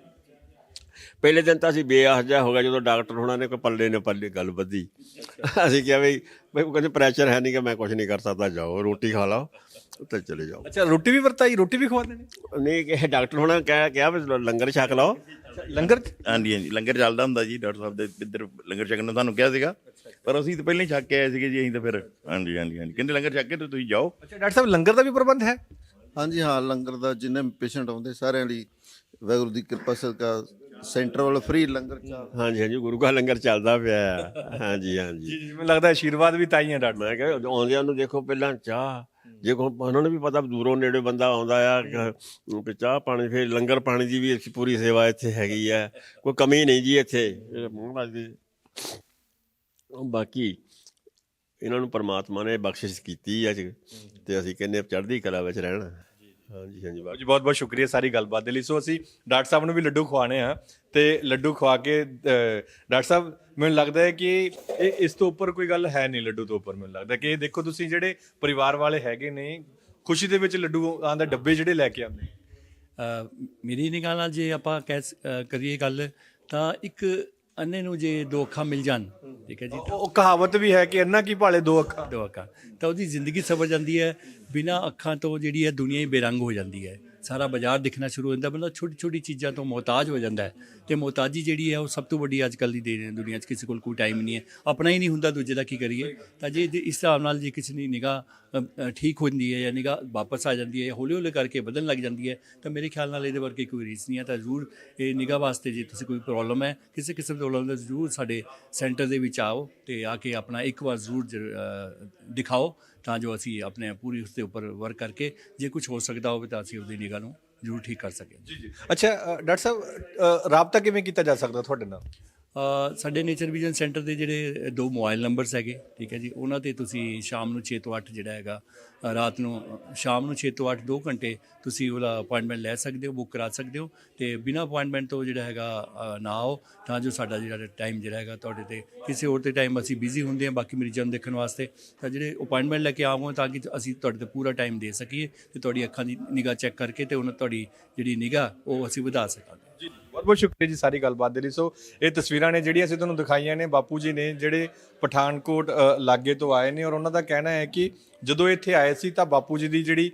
ਪਹਿਲੇ ਦਿਨ ਤਾਂ ਅਸੀਂ ਬੇਆਸ ਜਿਹਾ ਹੋ ਗਿਆ ਜਦੋਂ ਡਾਕਟਰ ਹੋਣਾ ਨੇ ਕੋਈ ਪੱਲੇ ਨੇ ਪੱਲੇ ਗੱਲ ਵਧੀ। ਅਸੀਂ ਕਿਹਾ ਵੀ ਬਈ ਉਹ ਕਹਿੰਦੇ ਪ੍ਰੈਸ਼ਰ ਹੈ ਨਹੀਂ ਕਿ ਮੈਂ ਕੁਝ ਨਹੀਂ ਕਰ ਸਕਦਾ ਜਾਓ ਰੋਟੀ ਖਾ ਲਓ ਤੇ ਚਲੇ ਜਾਓ। ਅੱਛਾ ਰੋਟੀ ਵੀ ਵਰਤਾਈ ਰੋਟੀ ਵੀ ਖਵਾਉਂਦੇ ਨੇ? ਨਹੀਂ ਇਹ ਡਾਕਟਰ ਹੋਣਾ ਕਿਹਾ ਕਿਹਾ ਵੀ ਲੰਗਰ ਛਕ ਲਓ। ਲੰਗਰ ਹਾਂਜੀ ਹਾਂਜੀ ਲੰਗਰ ਚੱਲਦਾ ਹੁੰਦਾ ਜੀ ਡਾਕਟਰ ਸਾਹਿਬ ਦੇ ਇੱਧਰ ਲੰਗਰ ਛਕਣ ਨੂੰ ਤੁਹਾਨੂੰ ਕਿਹਾ ਸੀਗਾ। ਪਰ ਅਸੀਂ ਤਾਂ ਪਹਿਲਾਂ ਹੀ ਛੱਕ ਕੇ ਆਏ ਸੀਗੇ ਜੀ ਅਸੀਂ ਤਾਂ ਫਿਰ ਹਾਂਜੀ ਹਾਂਜੀ ਹਾਂਜੀ ਕਹਿੰਦੇ ਲੰਗਰ ਛਕ ਕੇ ਤੇ ਤੁਸੀਂ ਜਾਓ। ਅੱਛਾ ਡਾਕਟਰ ਸਾਹਿਬ ਲੰਗਰ ਦਾ ਵੀ ਪ੍ਰਬੰਧ ਹੈ? ਹਾਂਜੀ ਹਾਂ ਲੰਗਰ ਦਾ ਜਿੰਨੇ ਪੇਸ਼ੈਂਟ ਆਉਂਦੇ ਸਾਰਿਆਂ ਲਈ ਵਾਹਿਗੁਰੂ ਦੀ ਕਿਰਪਾ ਸਦਕਾ ਸੈਂਟਰ ਵੱਲੋਂ ਫ੍ਰੀ ਲੰਗਰ ਚਾਹ ਹਾਂਜੀ ਹਾਂਜੀ ਗੁਰੂ ਕਾ ਲੰਗਰ ਚੱਲਦਾ ਪਿਆ। ਹਾਂਜੀ ਹਾਂਜੀ। ਜੀ ਜੀ ਮੈਨੂੰ ਲੱਗਦਾ ਆਸ਼ੀਰਵਾਦ ਵੀ ਤਾਈ ਹੈ ਡਾਕਟਰ। ਮੈਂ ਕਿਹਾ ਆਉਂਦਿਆਂ ਨੂੰ ਦੇਖੋ ਪਹਿਲਾਂ ਚਾਹ ਜੇ ਕੋ ਉਹਨਾਂ ਨੂੰ ਵੀ ਪਤਾ ਦੂਰੋਂ ਨੇੜੇ ਬੰਦਾ ਆਉਂਦਾ ਆ ਕਿ ਚਾਹ ਪਾਣੀ ਫਿਰ ਲੰਗਰ ਪਾਣੀ ਦੀ ਵੀ ਅੱਛੀ ਪੂਰੀ ਸੇਵਾ ਇੱਥੇ ਹੈਗੀ ਆ। ਕੋਈ ਕਮੀ ਨਹੀਂ ਜੀ ਇੱਥੇ। ਇਹ ਮਹਾਰਾਜ ਦੀ ਬਾਕੀ ਇਹਨਾਂ ਨੂੰ ਪਰਮਾਤਮਾ ਨੇ ਬਖਸ਼ਿਸ਼ ਕੀਤੀ ਅੱਜ ਤੇ ਅਸੀਂ ਕਹਿੰਦੇ ਹਾਂ ਚੜ੍ਹਦੀ ਕਲਾ ਵਿੱਚ ਰਹਿਣਾ। ਹਾਂਜੀ ਹਾਂਜੀ ਬਾਕੀ ਜੀ ਬਹੁਤ ਬਹੁਤ ਸ਼ੁਕਰੀਆ ਸਾਰੀ ਗੱਲਬਾਤ ਦੇ ਲਈ। ਸੋ ਅਸੀਂ ਡਾਕਟਰ ਸਾਹਿਬ ਨੂੰ ਵੀ ਲੱਡੂ ਖਵਾਣੇ ਆ ਤੇ ਲੱਡੂ ਖਵਾ ਕੇ ਡਾਕਟਰ ਸਾਹਿਬ ਮੈਨੂੰ ਲੱਗਦਾ ਹੈ ਕਿ ਇਹ ਇਸ ਤੋਂ ਉੱਪਰ ਕੋਈ ਗੱਲ ਹੈ ਨਹੀਂ ਲੱਡੂ ਤੋਂ ਉੱਪਰ ਮੈਨੂੰ ਲੱਗਦਾ ਕਿ ਇਹ ਦੇਖੋ ਤੁਸੀਂ ਜਿਹੜੇ ਪਰਿਵਾਰ ਵਾਲੇ ਹੈਗੇ ਨੇ ਖੁਸ਼ੀ ਦੇ ਵਿੱਚ ਲੱਡੂ ਆਂਦਾ ਡੱਬੇ ਜਿਹੜੇ ਲੈ ਕੇ ਆਉਂਦੇ ਮੇਰੀ ਨਿਗਾਹ ਨਾਲ ਜੇ ਆਪਾਂ ਕਹਿ ਕਰੀਏ ਗੱਲ ਤਾਂ ਇੱਕ ਅੰਨੇ ਨੂੰ ਜੇ ਦੋ ਅੱਖਾਂ ਮਿਲ ਜਾਣ ਠੀਕ ਹੈ ਜੀ ਉਹ ਉਹ ਕਹਾਵਤ ਵੀ ਹੈ ਕਿ ਅੰਨਾ ਕੀ ਭਾਲੇ ਦੋ ਅੱਖਾਂ। ਦੋ ਅੱਖਾਂ। ਤਾਂ ਉਹਦੀ ਜ਼ਿੰਦਗੀ ਸਵਰ ਜਾਂਦੀ ਹੈ ਬਿਨਾ ਅੱਖਾਂ ਤੋਂ ਜਿਹੜੀ ਹੈ ਦੁਨੀਆ ਹੀ ਬੇਰੰਗ ਹੋ ਜਾਂਦੀ ਹੈ। ਸਾਰਾ ਬਾਜ਼ਾਰ ਦਿਖਣਾ ਸ਼ੁਰੂ ਹੋ ਜਾਂਦਾ, ਬੰਦਾ ਛੋਟੀ ਛੋਟੀ ਚੀਜ਼ਾਂ ਤੋਂ ਮੁਹਤਾਜ ਹੋ ਜਾਂਦਾ ਹੈ। ਤੇ ਮੁਹਤਾਜੀ ਜਿਹੜੀ ਹੈ ਉਹ ਸਭ ਤੋਂ ਵੱਡੀ ਅੱਜ ਕੱਲ੍ਹ ਦੀ ਦੇ ਦੁਨੀਆ 'ਚ, ਕਿਸੇ ਕੋਲ ਕੋਈ ਟਾਈਮ ਨਹੀਂ ਹੈ। ਆਪਣਾ ਹੀ ਨਹੀਂ ਹੁੰਦਾ ਦੂਜੇ ਦਾ ਕੀ ਕਰੀਏ? ਤਾਂ ਜੇ ਇਸ ਹਿਸਾਬ ਨਾਲ ਜੇ ਕਿਸੇ ਦੀ ਨਿਗਾਹ ਠੀਕ ਹੋ ਜਾਂਦੀ ਹੈ ਜਾਂ ਨਿਗਾਹ ਵਾਪਸ ਆ ਜਾਂਦੀ ਹੈ ਹੌਲੀ ਹੌਲੀ ਕਰਕੇ ਬਦਲਣ ਲੱਗ ਜਾਂਦੀ ਹੈ, ਤਾਂ ਮੇਰੇ ਖਿਆਲ ਨਾਲ ਇਹਦੇ ਵਰਗੇ ਕੋਈ ਰੀਸ ਨਹੀਂ ਹੈ। ਤਾਂ ਜ਼ਰੂਰ ਇਹ ਨਿਗਾਹ ਵਾਸਤੇ ਜੇ ਤੁਸੀਂ ਕੋਈ ਪ੍ਰੋਬਲਮ ਹੈ, ਕਿਸੇ ਕਿਸਮ ਦੀ ਪ੍ਰੋਬਲਮ ਦਾ ਜ਼ਰੂਰ ਸਾਡੇ ਸੈਂਟਰ ਦੇ ਵਿੱਚ ਆਓ ਤੇ ਆ ਕੇ ਆਪਣਾ ਇੱਕ ਵਾਰ ਜ਼ਰੂਰ ਦਿਖਾਓ। ਤਾਂ ਜੋ ਅਸੀਂ ਆਪਣੇ ਪੂਰੀ ਉਸ ਦੇ ਉੱਪਰ ਵਰਕ ਕਰਕੇ ਜੇ ਕੁਝ ਹੋ ਸਕਦਾ ਹੋਵੇ ਤਾਂ ਅਸੀਂ ਉਹਦੀ ਨਿਗਾਹ ਨੂੰ ਜ਼ਰੂਰ ਠੀਕ ਕਰ ਸਕੀਏ। ਜੀ ਜੀ। ਅੱਛਾ ਡਾਕਟਰ ਸਾਹਿਬ ਰਾਬਤਾ ਕਿਵੇਂ ਕੀਤਾ ਜਾ ਸਕਦਾ ਤੁਹਾਡੇ ਨਾਲ? ਸਾਡੇ ਨੇਚਰ ਵਿਜ਼ਨ ਸੈਂਟਰ ਦੇ ਜਿਹੜੇ ਦੋ ਮੋਬਾਈਲ ਨੰਬਰਸ ਹੈਗੇ, ਠੀਕ ਹੈ ਜੀ। ਉਹਨਾਂ ਤੇ ਤੁਸੀਂ ਸ਼ਾਮ ਨੂੰ 6 ਤੋਂ 8 ਜਿਹੜਾ ਹੈਗਾ ਰਾਤ ਨੂੰ ਸ਼ਾਮ ਨੂੰ 6 ਤੋਂ 8 2 ਘੰਟੇ ਤੁਸੀਂ ਉਹਦਾ ਅਪਾਇੰਟਮੈਂਟ ਲੈ ਸਕਦੇ ਹੋ ਬੁੱਕ ਕਰਾ ਸਕਦੇ ਹੋ ਤੇ ਬਿਨਾ ਅਪਾਇੰਟਮੈਂਟ ਤੋਂ ਜਿਹੜਾ ਹੈਗਾ ਨਾ ਆਓ, ਤਾਂ ਜੋ ਸਾਡਾ ਜਿਹੜਾ ਟਾਈਮ ਜਿਹੜਾ ਹੈਗਾ ਤੁਹਾਡੇ ਤੇ ਕਿਸੇ ਹੋਰ ਤੇ ਟਾਈਮ ਅਸੀਂ ਬਿਜ਼ੀ ਹੁੰਦੇ ਹਾਂ, ਬਾਕੀ ਮਰੀਜ਼ਾਂ ਨੂੰ ਦੇਖਣ ਵਾਸਤੇ। ਤਾਂ ਜਿਹੜੇ ਅਪਾਇੰਟਮੈਂਟ ਲੈ ਕੇ ਆਵੋ ਤਾਂ ਕਿ ਅਸੀਂ ਤੁਹਾਡੇ ਤੇ ਪੂਰਾ ਟਾਈਮ ਦੇ ਸਕੀਏ ਤੇ ਤੁਹਾਡੀ ਅੱਖਾਂ ਦੀ ਨਿਗਾਹ ਚੈੱਕ ਕਰਕੇ ਤੇ ਉਹਨਾਂ ਤੁਹਾਡੀ ਜਿਹੜੀ ਨਿਗਾਹ ਉਹ ਅਸੀਂ ਵਧਾ ਸਕਾਂਗੇ। ਬਹੁਤ ਬਹੁਤ ਸ਼ੁਕਰੀਆ ਜੀ ਸਾਰੀ ਗੱਲਬਾਤ ਦੇ ਲਈ। ਸੋ ਇਹ ਤਸਵੀਰਾਂ ਨੇ ਜਿਹੜੀਆਂ ਅਸੀਂ ਤੁਹਾਨੂੰ ਦਿਖਾਈਆਂ ਨੇ, ਬਾਪੂ ਜੀ ਨੇ ਜਿਹੜੇ ਪਠਾਨਕੋਟ ਲਾਗੇ ਤੋਂ ਆਏ ਨੇ ਔਰ ਉਹਨਾਂ ਦਾ ਕਹਿਣਾ ਹੈ ਕਿ ਜਦੋਂ ਇੱਥੇ ਆਏ ਸੀ ਤਾਂ ਬਾਪੂ ਜੀ ਦੀ ਜਿਹੜੀ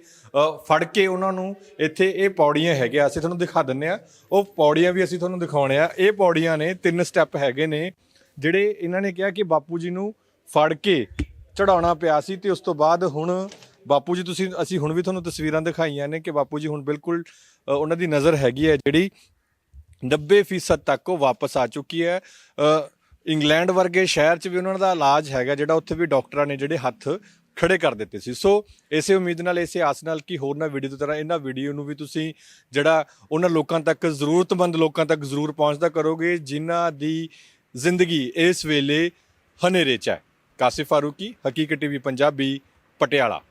ਫੜ ਕੇ ਉਹਨਾਂ ਨੂੰ ਇੱਥੇ ਇਹ ਪੌੜੀਆਂ ਹੈਗੇ ਅਸੀਂ ਤੁਹਾਨੂੰ ਦਿਖਾ ਦਿੰਨੇ ਆ ਉਹ ਪੌੜੀਆਂ ਵੀ ਅਸੀਂ ਤੁਹਾਨੂੰ ਦਿਖਾਉਣੇ ਆ। ਇਹ ਪੌੜੀਆਂ ਨੇ ਤਿੰਨ ਸਟੈਪ ਹੈਗੇ ਨੇ, ਜਿਹੜੇ ਇਹਨਾਂ ਨੇ ਕਿਹਾ ਕਿ ਬਾਪੂ ਜੀ ਨੂੰ ਫੜ ਕੇ ਚੜਾਉਣਾ ਪਿਆ ਸੀ ਤੇ ਉਸ ਤੋਂ ਬਾਅਦ ਹੁਣ ਬਾਪੂ ਜੀ ਤੁਸੀਂ, ਅਸੀਂ ਹੁਣ ਵੀ ਤੁਹਾਨੂੰ ਤਸਵੀਰਾਂ ਦਿਖਾਈਆਂ ਨੇ ਕਿ ਬਾਪੂ ਜੀ ਹੁਣ ਬਿਲਕੁਲ ਉਹਨਾਂ ਦੀ ਨਜ਼ਰ ਹੈਗੀ ਹੈ ਜਿਹੜੀ 90% ਤੱਕ ਉਹ ਵਾਪਸ ਆ ਚੁੱਕੀ ਹੈ। ਇੰਗਲੈਂਡ ਵਰਗੇ ਸ਼ਹਿਰ 'ਚ ਵੀ ਉਹਨਾਂ ਦਾ ਇਲਾਜ ਹੈਗਾ, ਜਿਹੜਾ ਉੱਥੇ ਵੀ ਡਾਕਟਰਾਂ ਨੇ ਜਿਹੜੇ ਹੱਥ ਖੜੇ ਕਰ ਦਿੱਤੇ ਸੀ। ਸੋ ਇਸੇ ਉਮੀਦ ਨਾਲ, ਇਸੇ ਆਸ ਨਾਲ ਕਿ ਹੋਰ ਨਾ ਵੀਡੀਓ ਦੀ ਤਰ੍ਹਾਂ ਇਹਨਾਂ ਵੀਡੀਓ ਨੂੰ ਵੀ ਤੁਸੀਂ ਜਿਹੜਾ ਉਹਨਾਂ ਲੋਕਾਂ ਤੱਕ, ਜ਼ਰੂਰਤਮੰਦ ਲੋਕਾਂ ਤੱਕ ਜ਼ਰੂਰ ਪਹੁੰਚਦਾ ਕਰੋਗੇ, ਜਿਨ੍ਹਾਂ ਦੀ ਜ਼ਿੰਦਗੀ ਇਸ ਵੇਲੇ ਹਨੇਰੇ 'ਚ ਹੈ। ਕਾਸਿਫ ਫਾਰੂਕੀ, ਹਕੀਕਤ ਟੀਵੀ, ਪੰਜਾਬੀ, ਪਟਿਆਲਾ।